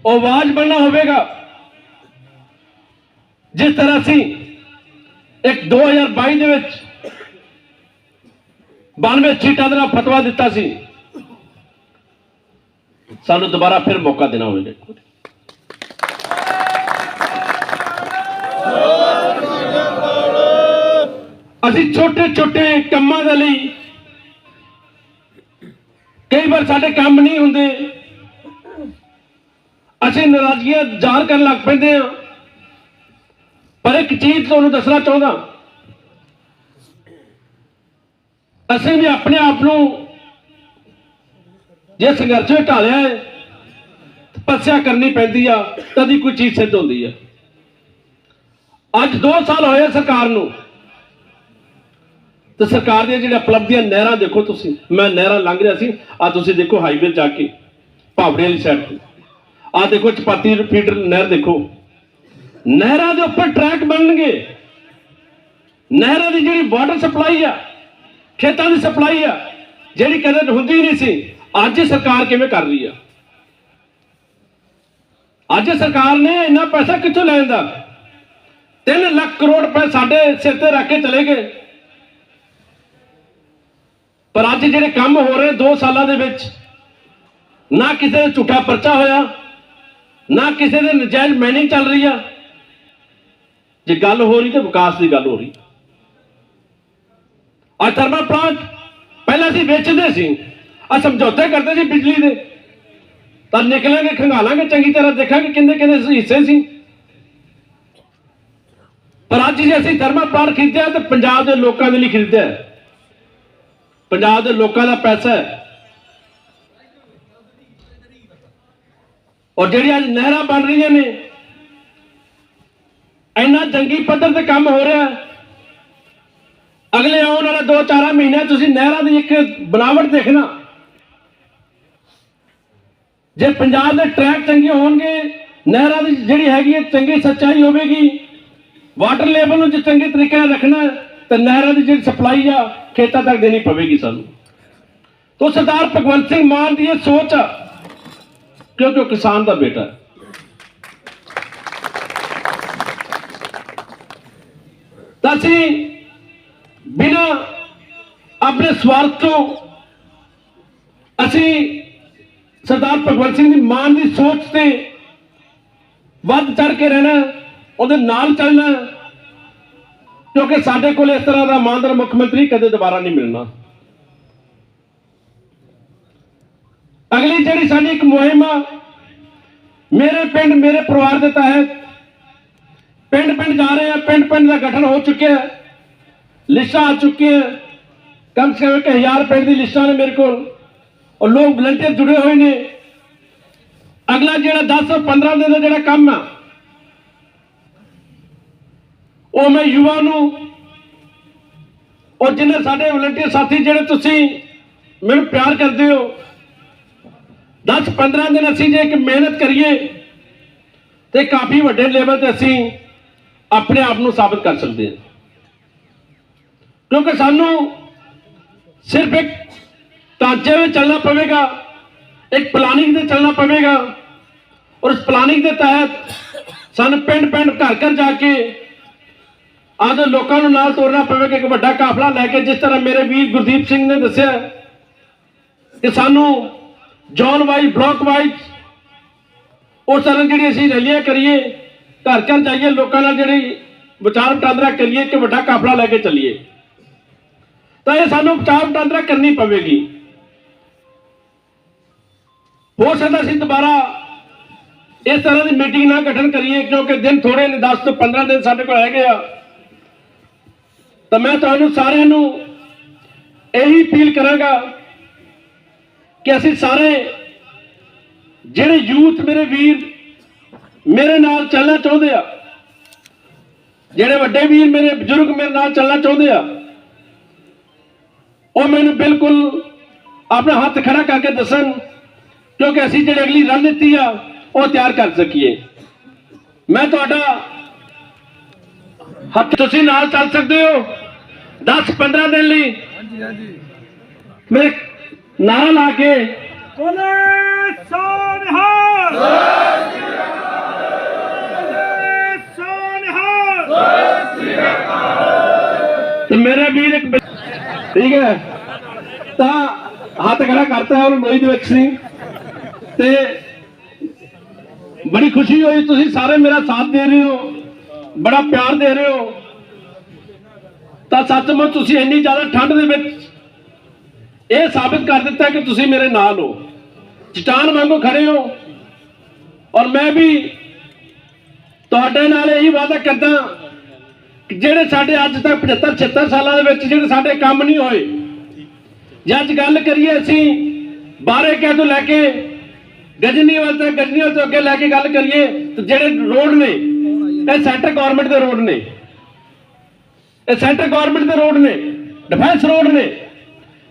ਆਵਾਜ਼ ਬਣਨਾ ਹੋਵੇਗਾ। ਜਿਸ ਤਰ੍ਹਾਂ ਅਸੀਂ ਇੱਕ 2022 ਦੇ ਵਿੱਚ 92 ਸੀਟਾਂ ਦਾ ਫਤਵਾ ਦਿੱਤਾ ਸੀ, ਸਾਨੂੰ ਦੁਬਾਰਾ ਫਿਰ ਮੌਕਾ ਦੇਣਾ ਹੋਵੇਗਾ। ਅਸੀਂ ਛੋਟੇ ਛੋਟੇ ਕੰਮਾਂ ਦੇ ਲਈ ਕਈ ਵਾਰ ਸਾਡੇ ਕੰਮ ਨਹੀਂ ਹੁੰਦੇ। ਅਸੀਂ ਨਾਰਾਜ਼ਗੀਆਂ ਜ਼ਾਹਰ ਕਰਨ ਲੱਗ ਪੈਂਦੇ ਹਾਂ। ਪਰ ਇੱਕ ਚੀਜ਼ ਤੁਹਾਨੂੰ ਦੱਸਣਾ ਚਾਹੁੰਦਾ। ਅਸੀਂ ਵੀ ਆਪਣੇ ਆਪ ਨੂੰ ਜੇ ਸੰਘਰਸ਼ ਵਿੱਚ ਢਾਲਿਆ ਹੈ ਤਪੱਸਿਆ ਕਰਨੀ ਪੈਂਦੀ ਆ, ਤਦ ਕੋਈ ਚੀਜ਼ ਸਿੱਧ ਹੁੰਦੀ ਆ। ਅੱਜ 2 ਸਾਲ ਹੋਏ ਆ ਸਰਕਾਰ ਨੂੰ। ਤੇ ਸਰਕਾਰ ਦੀਆਂ ਜਿਹੜੀਆਂ ਉਪਲਬਧੀਆਂ ਨਹਿਰਾਂ ਦੇਖੋ ਤੁਸੀਂ, ਮੈਂ ਨਹਿਰਾਂ ਲੰਘ ਰਿਹਾ ਸੀ ਆ ਤੁਸੀਂ ਦੇਖੋ ਹਾਈਵੇ ਜਾ ਕੇ ਭਾਵੜੇ ਵਾਲੀ ਸਾਈਡ ਤੇ। ਆ ਦੇਖੋ ਚਪਾਤੀ ਫੀਡਰ ਨਹਿਰ ਦੇਖੋ। ਨਹਿਰਾਂ ਦੇ ਉੱਪਰ ਟਰੈਕ ਬਣਨਗੇ। ਨਹਿਰਾਂ ਦੀ ਜਿਹੜੀ ਵਾਟਰ ਸਪਲਾਈ ਆ, ਖੇਤਾਂ ਦੀ ਸਪਲਾਈ ਆ, ਜਿਹੜੀ ਕਦੇ ਹੁੰਦੀ ਨਹੀਂ ਸੀ, ਅੱਜ ਸਰਕਾਰ ਕਿਵੇਂ ਕਰ ਰਹੀ ਆ? ਅੱਜ ਸਰਕਾਰ ਨੇ ਇੰਨਾ ਪੈਸਾ ਕਿੱਥੋਂ ਲੈਣ ਦਾ 3 ਲੱਖ ਕਰੋੜ ਰੁਪਏ ਸਾਡੇ ਸਿਰ ਤੇ ਰੱਖ ਕੇ ਚਲੇ ਗਏ। ਪਰ ਅੱਜ ਜਿਹੜੇ ਕੰਮ ਹੋ ਰਹੇ 2 ਸਾਲਾਂ ਦੇ ਵਿੱਚ, ਨਾ ਕਿਸੇ ਦਾ ਝੂਠਾ ਪਰਚਾ ਹੋਇਆ, ਨਾ ਕਿਸੇ ਦੇ ਨਜਾਇਜ਼ ਮਾਈਨਿੰਗ ਚੱਲ ਰਹੀ ਆ। ਜੇ ਗੱਲ ਹੋ ਰਹੀ ਤੇ ਵਿਕਾਸ ਦੀ ਗੱਲ ਹੋ ਰਹੀ। ਆ ਥਰਮਲ ਪਲਾਂਟ ਪਹਿਲਾਂ ਅਸੀਂ ਵੇਚਦੇ ਸੀ। ਆ ਸਮਝੌਤੇ ਕਰਦੇ ਸੀ ਬਿਜਲੀ ਦੇ। ਤਾਂ ਨਿਕਲਾਂਗੇ, ਖੰਗਾਲਾਂਗੇ, ਚੰਗੀ ਤਰ੍ਹਾਂ ਦੇਖਾਂਗੇ ਕਿੰਨੇ ਕਿੰਨੇ ਹਿੱਸੇ ਸੀ। ਪਰ ਅੱਜ ਜੇ ਅਸੀਂ ਥਰਮਲ ਪਲਾਂਟ ਖਰੀਦਿਆ ਤੇ ਪੰਜਾਬ ਦੇ ਲੋਕਾਂ ਦੇ ਲਈ ਖਰੀਦਿਆ ਪੰਜਾਬ ਦੇ ਲੋਕਾਂ ਦਾ ਪੈਸਾ ਹੈ। ਔਰ ਜਿਹੜੀਆਂ ਅੱਜ ਨਹਿਰਾਂ ਬਣ ਰਹੀਆਂ ਨੇ ਇੰਨਾ ਜੰਗੀ ਪੱਧਰ ਤੇ ਕੰਮ ਹੋ ਰਿਹਾ ਅਗਲੇ ਆਉਣ ਵਾਲੇ 2-4 ਮਹੀਨੇ ਤੁਸੀਂ ਨਹਿਰਾਂ ਦੀ ਇੱਕ ਬਣਾਵਟ ਦੇਖਣਾ। ਜੇ ਪੰਜਾਬ ਦੇ ਟਰੈਕ ਚੰਗੇ ਹੋਣਗੇ ਨਹਿਰਾਂ ਦੀ ਜਿਹੜੀ ਹੈਗੀ ਹੈ ਚੰਗੀ ਸੱਚਾਈ ਹੋਵੇਗੀ ਵਾਟਰ ਲੈਵਲ ਨੂੰ ਜੇ ਚੰਗੇ ਤਰੀਕੇ ਨਾਲ ਰੱਖਣਾ ਹੈ, ਤਾਂ ਨਹਿਰਾਂ ਦੀ ਜਿਹੜੀ ਸਪਲਾਈ ਆ ਖੇਤਾਂ ਤੱਕ ਦੇਣੀ ਪਵੇਗੀ ਸਾਨੂੰ। ਤੋਂ ਸਰਦਾਰ ਭਗਵੰਤ ਸਿੰਘ ਮਾਨ ਦੀ ਇਹ ਸੋਚ ਆ ਕਿਉਂਕਿ ਉਹ ਕਿਸਾਨ ਦਾ ਬੇਟਾ ਹੈ। ਅਸੀਂ ਬਿਨਾ ਆਪਣੇ ਸਵਾਰਥ ਤੋਂ ਅਸੀਂ ਸਰਦਾਰ ਭਗਵੰਤ ਸਿੰਘ ਦੀ ਮਾਨ ਦੀ ਸੋਚ ਤੇ ਵੱਧ ਚੜ ਕੇ ਰਹਿਣਾ, ਉਹਦੇ ਨਾਲ ਚੱਲਣਾ, ਕਿਉਂਕਿ ਸਾਡੇ ਕੋਲ ਇਸ ਤਰ੍ਹਾਂ ਦਾ ਇਮਾਨਦਾਰ ਮੁੱਖ ਮੰਤਰੀ ਕਦੇ ਦੁਬਾਰਾ ਨਹੀਂ ਮਿਲਣਾ। ਅਗਲੀ ਜਿਹੜੀ ਸਾਡੀ ਇੱਕ ਮੁਹਿੰਮ ਆ, ਮੇਰੇ ਪਿੰਡ, ਮੇਰੇ ਪਰਿਵਾਰ ਦੇ ਤਹਿਤ ਪਿੰਡ ਪਿੰਡ ਜਾ ਰਹੇ ਆ, ਪਿੰਡ ਪਿੰਡ ਦਾ ਗਠਨ ਹੋ ਚੁੱਕਿਆ ਹੈ। ਲਿਸਟਾਂ ਆ ਚੁੱਕੀਆਂ ਕਮ ਸੇ ਕਮ ਇੱਕ ਹਜ਼ਾਰ ਪਿੰਡ ਦੀ ਲਿਸਟਾਂ ਨੇ ਮੇਰੇ ਕੋਲ। ਔਰ ਲੋਕ ਵਲੰਟੀਅਰ ਜੁੜੇ ਹੋਏ ਨੇ। ਅਗਲਾ ਜਿਹੜਾ 10 ਤੋਂ 15 ਦਿਨ ਦਾ ਜਿਹੜਾ ਕੰਮ ਆ, ਉਹ ਮੈਂ ਯੁਵਾ ਨੂੰ ਔਰ ਜਿੰਨੇ ਸਾਡੇ ਵਲੰਟੀਅਰ ਸਾਥੀ ਜਿਹੜੇ ਤੁਸੀਂ ਮੈਨੂੰ ਪਿਆਰ ਕਰਦੇ ਹੋ 10 15 ਦਿਨ ਅਸੀਂ ਜੇ ਇੱਕ ਮਿਹਨਤ ਕਰੀਏ, ਤੇ ਕਾਫੀ ਵੱਡੇ ਲੈਵਲ ਤੇ ਅਸੀਂ ਆਪਣੇ ਆਪ ਨੂੰ ਸਾਬਤ ਕਰ ਸਕਦੇ ਹਾਂ। ਕਿਉਂਕਿ ਸਾਨੂੰ ਸਿਰਫ ਇੱਕ ਢਾਂਚੇ ਵਿੱਚ ਚੱਲਣਾ ਪਵੇਗਾ, ਇੱਕ ਪਲਾਨਿੰਗ ਤੇ ਚੱਲਣਾ ਪਵੇਗਾ ਔਰ ਉਸ ਪਲਾਨਿੰਗ ਦੇ ਤਹਿਤ ਸਾਨੂੰ ਪਿੰਡ ਪਿੰਡ ਘਰ ਘਰ ਜਾ ਕੇ ਆਦੇ ਲੋਕਾਂ ਨੂੰ ਨਾਲ ਤੋਰਨਾ ਪਵੇਗਾ, ਇੱਕ ਵੱਡਾ ਕਾਫਲਾ ਲੈ ਕੇ, ਜਿਸ ਤਰ੍ਹਾਂ ਮੇਰੇ ਵੀਰ ਗੁਰਦੀਪ ਸਿੰਘ ਨੇ ਦੱਸਿਆ ਕਿ ਸਾਨੂੰ ਜ਼ੋਨ ਵਾਈਜ਼ ਬਲਾਕ ਵਾਈਜ਼ ਉਸ ਤਰ੍ਹਾਂ ਜਿਹੜੀ ਅਸੀਂ ਰੈਲੀਆਂ ਕਰੀਏ ਘਰ ਘਰ ਜਾਈਏ, ਲੋਕਾਂ ਨਾਲ ਜਿਹੜੀ ਵਿਚਾਰ ਵਟਾਂਦਰਾ ਕਰੀਏ ਕਿ ਵੱਡਾ ਕਾਫਲਾ ਲੈ ਕੇ ਚੱਲੀਏ। ਤਾਂ ਇਹ ਸਾਨੂੰ ਵਿਚਾਰ ਵਟਾਂਦਰਾ ਕਰਨੀ ਪਵੇਗੀ। ਹੋ ਸਕਦਾ ਅਸੀਂ ਦੁਬਾਰਾ ਇਸ ਤਰ੍ਹਾਂ ਦੀ ਮੀਟਿੰਗ ਨਾ ਗਠਨ ਕਰੀਏ, ਕਿਉਂਕਿ ਦਿਨ ਥੋੜੇ ਨੇ 10 ਤੋਂ 15 ਦਿਨ ਸਾਡੇ ਕੋਲ ਹੈਗੇ ਆ। ਤਾਂ ਮੈਂ ਤੁਹਾਨੂੰ ਸਾਰਿਆਂ ਨੂੰ ਇਹੀ ਅਪੀਲ ਕਰਾਂਗਾ ਕਿ ਅਸੀਂ ਸਾਰੇ ਜਿਹੜੇ ਯੂਥ ਮੇਰੇ ਵੀਰ ਮੇਰੇ ਨਾਲ ਚੱਲਣਾ ਚਾਹੁੰਦੇ ਆ। ਜਿਹੜੇ ਵੱਡੇ ਵੀਰ ਮੇਰੇ ਬਜ਼ੁਰਗ ਮੇਰੇ ਨਾਲ ਚੱਲਣਾ ਚਾਹੁੰਦੇ ਆ ਉਹ ਮੈਨੂੰ ਬਿਲਕੁਲ ਆਪਣਾ ਹੱਥ ਖੜਾ ਕਰਕੇ ਦੱਸਣ ਕਿਉਂਕਿ ਅਸੀਂ ਜਿਹੜੀ ਅਗਲੀ ਰਣਨੀਤੀ ਆ ਉਹ ਤਿਆਰ ਕਰ ਸਕੀਏ। ਮੈਂ ਤੁਹਾਡਾ ਹੱਥ ਤੁਸੀਂ ਨਾਲ ਚੱਲ ਸਕਦੇ ਹੋ 10 15 ਦਿਨ ਲਈ। ਮੇਰੇ ਨਾਰਾ ਲਾ ਕੇ ਬੋਲੇ ਸੋਨਿਹਾਲ ਤੇ ਮੇਰੇ ਵੀਰ ਇੱਕ ਠੀਕ ਹੈ। ਤਾਂ ਹੱਥ ਖੜਾ ਕਰਤਾ ਹੈ ਉਹ ਲੋਈ ਦੇ ਵਿੱਚ ਸੀ। ਤੇ ਬੜੀ ਖੁਸ਼ੀ ਹੋਈ, ਤੁਸੀਂ ਸਾਰੇ ਮੇਰਾ ਸਾਥ ਦੇ ਰਹੇ ਹੋ। ਬੜਾ ਪਿਆਰ ਦੇ ਰਹੇ ਹੋ। ਤਾਂ ਸੱਚਮੁੱਚ ਤੁਸੀਂ ਇੰਨੀ ਜ਼ਿਆਦਾ ਠੰਡ ਦੇ ਵਿੱਚ ਇਹ ਸਾਬਿਤ ਕਰ ਦਿੱਤਾ ਕਿ ਤੁਸੀਂ ਮੇਰੇ ਨਾਲ ਹੋ। ਚਟਾਨ ਵਾਂਗੂ ਖੜੇ ਹੋ। ਔਰ ਮੈਂ ਵੀ ਤੁਹਾਡੇ ਨਾਲ ਇਹੀ ਵਾਅਦਾ ਕਰਦਾ ਜਿਹੜੇ ਸਾਡੇ ਅੱਜ ਤੱਕ 75 76 ਸਾਲਾਂ ਦੇ ਵਿੱਚ ਜਿਹੜੇ ਸਾਡੇ ਕੰਮ ਨਹੀਂ ਹੋਏ। ਜੇ ਅੱਜ ਗੱਲ ਕਰੀਏ ਅਸੀਂ ਬਾਰੇ ਕਹਿ ਤੋਂ ਲੈ ਕੇ ਗਜਨੀਵਾਲ ਤੱਕ, ਗਜਨੀਵਾਲ ਤੋਂ ਅੱਗੇ ਲੈ ਕੇ ਗੱਲ ਕਰੀਏ, ਤੇ ਜਿਹੜੇ ਰੋਡ ਨੇ, ਇਹ ਸੈਂਟਰ ਗਵਰਨਮੈਂਟ ਦੇ ਰੋਡ ਨੇ। ਇਹ ਸੈਂਟਰ ਗਵਰਨਮੈਂਟ ਦੇ ਰੋਡ ਨੇ, ਡਿਫੈਂਸ ਰੋਡ ਨੇ।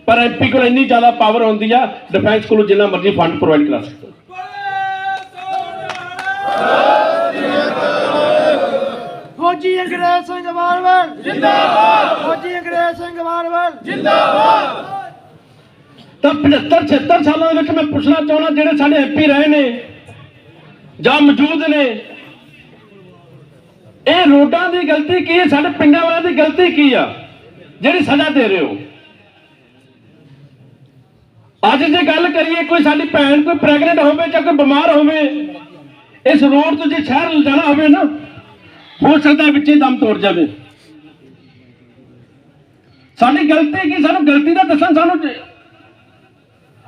ਪਰ ਐਮਪੀ ਕੋਲ ਇੰਨੀ ਜ਼ਿਆਦਾ ਪਾਵਰ ਹੁੰਦੀ ਆ, ਡਿਫੈਂਸ ਕੋਲੋਂ ਜਿੰਨਾ ਮਰਜ਼ੀ ਫੰਡ ਪ੍ਰੋਵਾਈਡ ਕਰਾ ਸਕਦਾ ਫੌਜੀ ਅੰਗਰੇਜ਼ ਸਿੰਘ ਮਾਰਵਲ ਜਿੰਦਾਬਾਦ। ਫੌਜੀ ਅੰਗਰੇਜ਼ ਸਿੰਘ ਮਾਰਵਲ ਤਾਂ 75 76 ਸਾਲਾਂ ਦੇ ਵਿੱਚ ਮੈਂ ਪੁੱਛਣਾ ਚਾਹੁੰਦਾ ਜਿਹੜੇ ਸਾਡੇ ਐਮਪੀ ਰਹੇ ਨੇ ਜਾਂ ਮੌਜੂਦ ਨੇ ਇਹ ਰੋਡਾਂ ਦੀ ਗਲਤੀ ਕੀ ਹੈ? ਸਾਡੇ ਪਿੰਡਾਂ ਵਾਲਿਆਂ ਦੀ ਗਲਤੀ ਕੀ ਆ? ਜਿਹੜੀ ਸਜ਼ਾ ਦੇ ਰਹੇ ਹੋ। ਅੱਜ ਜੇ ਗੱਲ ਕਰੀਏ ਕੋਈ ਸਾਡੀ ਭੈਣ ਕੋਈ ਪ੍ਰੈਗਨੈਂਟ ਹੋਵੇ ਜਾਂ ਕੋਈ ਬਿਮਾਰ ਹੋਵੇ ਇਸ ਰੋਡ ਤੋਂ ਜੇ ਸ਼ਹਿਰ ਲਿਜਾਣਾ ਹੋਵੇ ਨਾ ਹੋ ਸਕਦਾ ਵਿੱਚ ਹੀ ਦਮ ਤੋੜ ਜਾਵੇ। ਸਾਡੀ ਗਲਤੀ ਕੀ? ਸਾਨੂੰ ਗਲਤੀ ਦਾ ਦੱਸਣ ਸਾਨੂੰ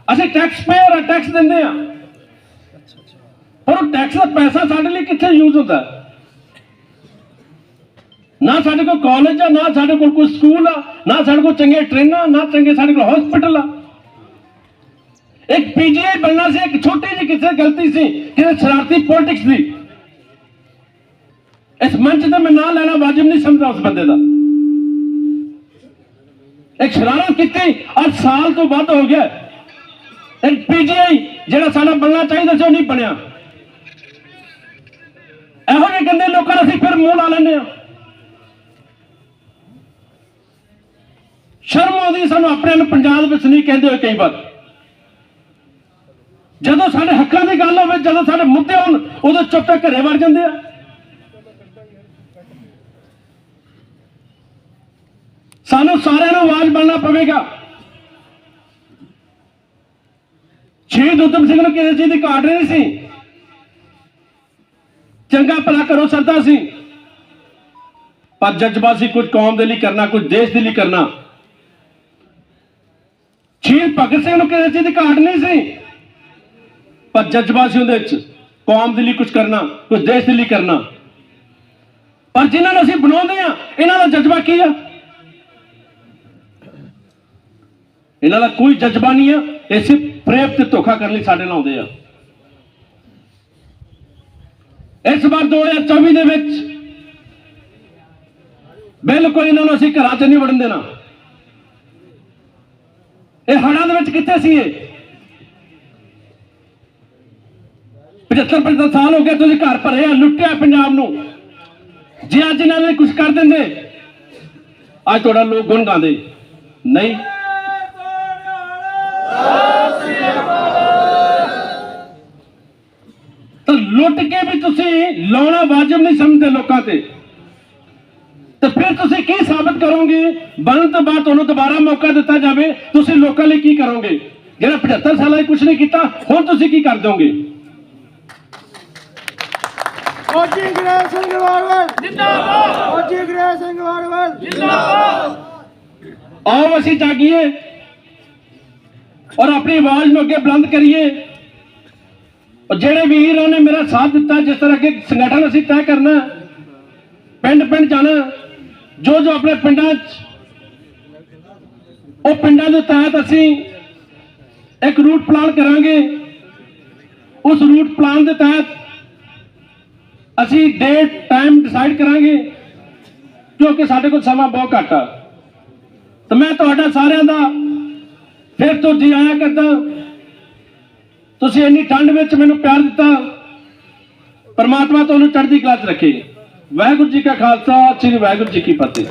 ਅਸੀਂ ਟੈਕਸ ਪੇਅਰ ਆ ਟੈਕਸ ਦਿੰਦੇ ਆ। ਪਰ ਉਹ ਟੈਕਸ ਦਾ ਪੈਸਾ ਸਾਡੇ ਲਈ ਕਿੱਥੇ ਯੂਜ਼ ਹੁੰਦਾ? ਨਾ ਸਾਡੇ ਕੋਲ ਕਾਲਜ ਆ, ਨਾ ਸਾਡੇ ਕੋਲ ਕੋਈ ਸਕੂਲ ਆ, ਨਾ ਸਾਡੇ ਕੋਲ ਚੰਗੇ ਟ੍ਰੇਨਾਂ ਨਾ ਚੰਗੇ ਸਾਡੇ ਕੋਲ ਹਸਪੀਟਲ ਆ। ਇੱਕ ਪੀਜੀਆਈ ਬਣਨਾ ਸੀ, ਇੱਕ ਛੋਟੀ ਜਿਹੀ ਕਿਸੇ ਗਲਤੀ ਸੀ, ਕਿਸੇ ਸ਼ਰਾਰਤੀ ਪੋਲਿਟਿਕਸ ਦੀ। ਇਸ ਮੰਚ ਤੇ ਮੈਂ ਨਾਂ ਲੈਣਾ ਵਾਜਬ ਨਹੀਂ ਸਮਝਦਾ ਉਸ ਬੰਦੇ ਦਾ। ਇੱਕ ਸ਼ਰਾਰਤ ਕੀਤੀ ਅੱਜ ਸਾਲ ਤੋਂ ਵੱਧ ਹੋ ਗਿਆ। ਇੱਕ ਪੀਜੀਆਈ ਜਿਹੜਾ ਸਾਡਾ ਬਣਨਾ ਚਾਹੀਦਾ ਸੀ ਉਹ ਨਹੀਂ ਬਣਿਆ। ਇਹੋ ਜਿਹੇ ਗੰਦੇ ਲੋਕਾਂ ਨੂੰ ਅਸੀਂ ਫਿਰ ਮੂੰਹ ਲਾ ਲੈਂਦੇ ਆ ਸ਼ਰਮ ਆਉਂਦੀ ਸਾਨੂੰ ਆਪਣੇ ਨੂੰ ਪੰਜਾਬ ਵਿੱਚ ਨਹੀਂ ਕਹਿੰਦੇ ਹੋਏ ਕਈ ਵਾਰ। ਜਦੋਂ ਸਾਡੇ ਹੱਕਾਂ ਦੀ ਗੱਲ ਹੋਵੇ, ਜਦੋਂ ਸਾਡੇ ਮੁੱਦੇ ਹੋਣ, ਉਦੋਂ ਚੁੱਪ ਕੇ ਘਰੇ ਵੜ ਜਾਂਦੇ ਆ। ਸਾਨੂੰ ਸਾਰਿਆਂ ਨੂੰ ਆਵਾਜ਼ ਬਣਨਾ ਪਵੇਗਾ। ਸ਼ਹੀਦ ਉਦਮ ਸਿੰਘ ਨੂੰ ਕਿਸੇ ਚੀਜ਼ ਦੀ ਘਾਟ ਨਹੀਂ ਸੀ। ਚੰਗਾ ਭਲਾ ਕਰੋ ਸਰਦਾ ਸੀ ਪਰ ਜਜ਼ਬਾ ਸੀ ਕੁਝ ਕੌਮ ਦੇ ਲਈ ਕਰਨਾ, ਕੁਝ ਦੇਸ਼ ਦੇ ਲਈ ਕਰਨਾ। ਸ਼ਹੀਦ ਭਗਤ ਸਿੰਘ ਨੂੰ ਕਿਸੇ ਚੀਜ਼ ਦੀ ਘਾਟ ਨਹੀਂ ਸੀ। ਪਰ ਜਜ਼ਬਾ ਸੀ ਉਹਦੇ ਵਿੱਚ ਕੌਮ ਦੇ ਲਈ ਕੁਝ ਕਰਨਾ, ਕੁਝ ਦੇਸ਼ ਦੇ ਲਈ ਕਰਨਾ। ਪਰ ਜਿਨ੍ਹਾਂ ਨੂੰ ਅਸੀਂ ਬਣਾਉਂਦੇ ਆ ਇਹਨਾਂ ਦਾ ਜਜ਼ਬਾ ਕੀ ਆ? ਇਹਨਾਂ ਦਾ ਕੋਈ ਜਜ਼ਬਾ ਨਹੀਂ ਆ, ਇਹ ਸਿਰਫ ਪ੍ਰੇਮ ਤੇ ਧੋਖਾ ਕਰਨ ਲਈ ਸਾਡੇ ਨਾਲ ਆਉਂਦੇ ਆ। ਇਸ ਵਾਰ 2024 ਦੇ ਵਿੱਚ ਬਿਲਕੁਲ ਇਹਨਾਂ ਨੂੰ ਅਸੀਂ ਘਰਾਂ 'ਚ ਨਹੀਂ ਵੜਨ ਦੇਣਾ। ਇਹ ਹੜਾਂ ਦੇ ਵਿੱਚ ਕਿੱਥੇ ਸੀ ਇਹ? 75 75 ਸਾਲ ਹੋ ਗਏ ਤੁਸੀਂ ਘਰ ਭਰੇ ਆ, ਲੁੱਟਿਆ ਪੰਜਾਬ ਨੂੰ। ਜੇ ਅੱਜ ਇਹਨਾਂ ਨੇ ਕੁਝ ਕਰ ਦਿੰਦੇ, ਅੱਜ ਤੁਹਾਡਾ ਲੋਕ ਗੁਣ ਗਾਉਂਦੇ। ਨਹੀਂ ਤਾਂ ਲੁੱਟ ਕੇ ਵੀ ਤੁਸੀਂ ਲਾਉਣਾ ਵਾਜਬ ਨਹੀਂ ਸਮਝਦੇ ਲੋਕਾਂ ਤੇ। ਤੇ ਫਿਰ ਤੁਸੀਂ ਕੀ ਸਾਬਤ ਕਰੋਗੇ? ਬਣਨ ਤੋਂ ਬਾਅਦ ਤੁਹਾਨੂੰ ਦੁਬਾਰਾ ਮੌਕਾ ਦਿੱਤਾ ਜਾਵੇ ਤੁਸੀਂ ਲੋਕਾਂ ਲਈ ਕੀ ਕਰੋਗੇ? ਜਿਹੜਾ 75 ਸਾਲਾਂ 'ਚ ਕੁਝ ਨਹੀਂ ਕੀਤਾ ਹੁਣ ਤੁਸੀਂ ਕੀ ਕਰ ਦੋਗੇ ਫੌਜੀ ਅੰਗਰੇਜ਼ ਸਿੰਘ ਮਾਰਵਲ ਜਿੰਦਾਬਾਦ। ਫੌਜੀ ਅੰਗਰੇਜ਼ ਸਿੰਘ ਮਾਰਵਲ ਆਓ ਅਸੀਂ ਜਾਗੀਏ। ਔਰ ਆਪਣੀ ਆਵਾਜ਼ ਨੂੰ ਅੱਗੇ ਬੁਲੰਦ ਕਰੀਏ। ਔਰ ਜਿਹੜੇ ਵੀਰਾਂ ਨੇ ਮੇਰਾ ਸਾਥ ਦਿੱਤਾ, ਜਿਸ ਤਰ੍ਹਾਂ ਕਿ ਸੰਗਠਨ ਅਸੀਂ ਤੈਅ ਕਰਨਾ, ਪਿੰਡ ਪਿੰਡ ਜਾਣਾ, ਜੋ ਜੋ ਆਪਣੇ ਪਿੰਡਾਂ 'ਚ, ਉਹ ਪਿੰਡਾਂ ਦੇ ਤਹਿਤ ਅਸੀਂ ਇੱਕ ਰੂਟ ਪਲਾਨ ਕਰਾਂਗੇ। ਉਸ ਰੂਟ ਪਲਾਨ ਦੇ ਤਹਿਤ ਅਸੀਂ ਡੇਟ ਟਾਈਮ ਡਿਸਾਈਡ ਕਰਾਂਗੇ ਕਿਉਂਕਿ ਸਾਡੇ ਕੋਲ ਸਮਾਂ ਬਹੁਤ ਘੱਟ ਆ। ਤਾਂ ਮੈਂ ਤੁਹਾਡਾ ਸਾਰਿਆਂ ਦਾ ਫਿਰ ਤੋਂ ਜੀ ਆਇਆ ਕਰਦਾ। ਤੁਸੀਂ ਇੰਨੀ ਠੰਡ ਵਿੱਚ ਮੈਨੂੰ ਪਿਆਰ ਦਿੱਤਾ, ਪਰਮਾਤਮਾ ਤੁਹਾਨੂੰ ਚੜ੍ਹਦੀ ਕਲਾ 'ਚ ਰੱਖੇ। ਵਾਹਿਗੁਰੂ ਜੀ ਕਾ ਖਾਲਸਾ, ਸ੍ਰੀ ਵਾਹਿਗੁਰੂ ਜੀ ਕੀ ਫਤਿਹ।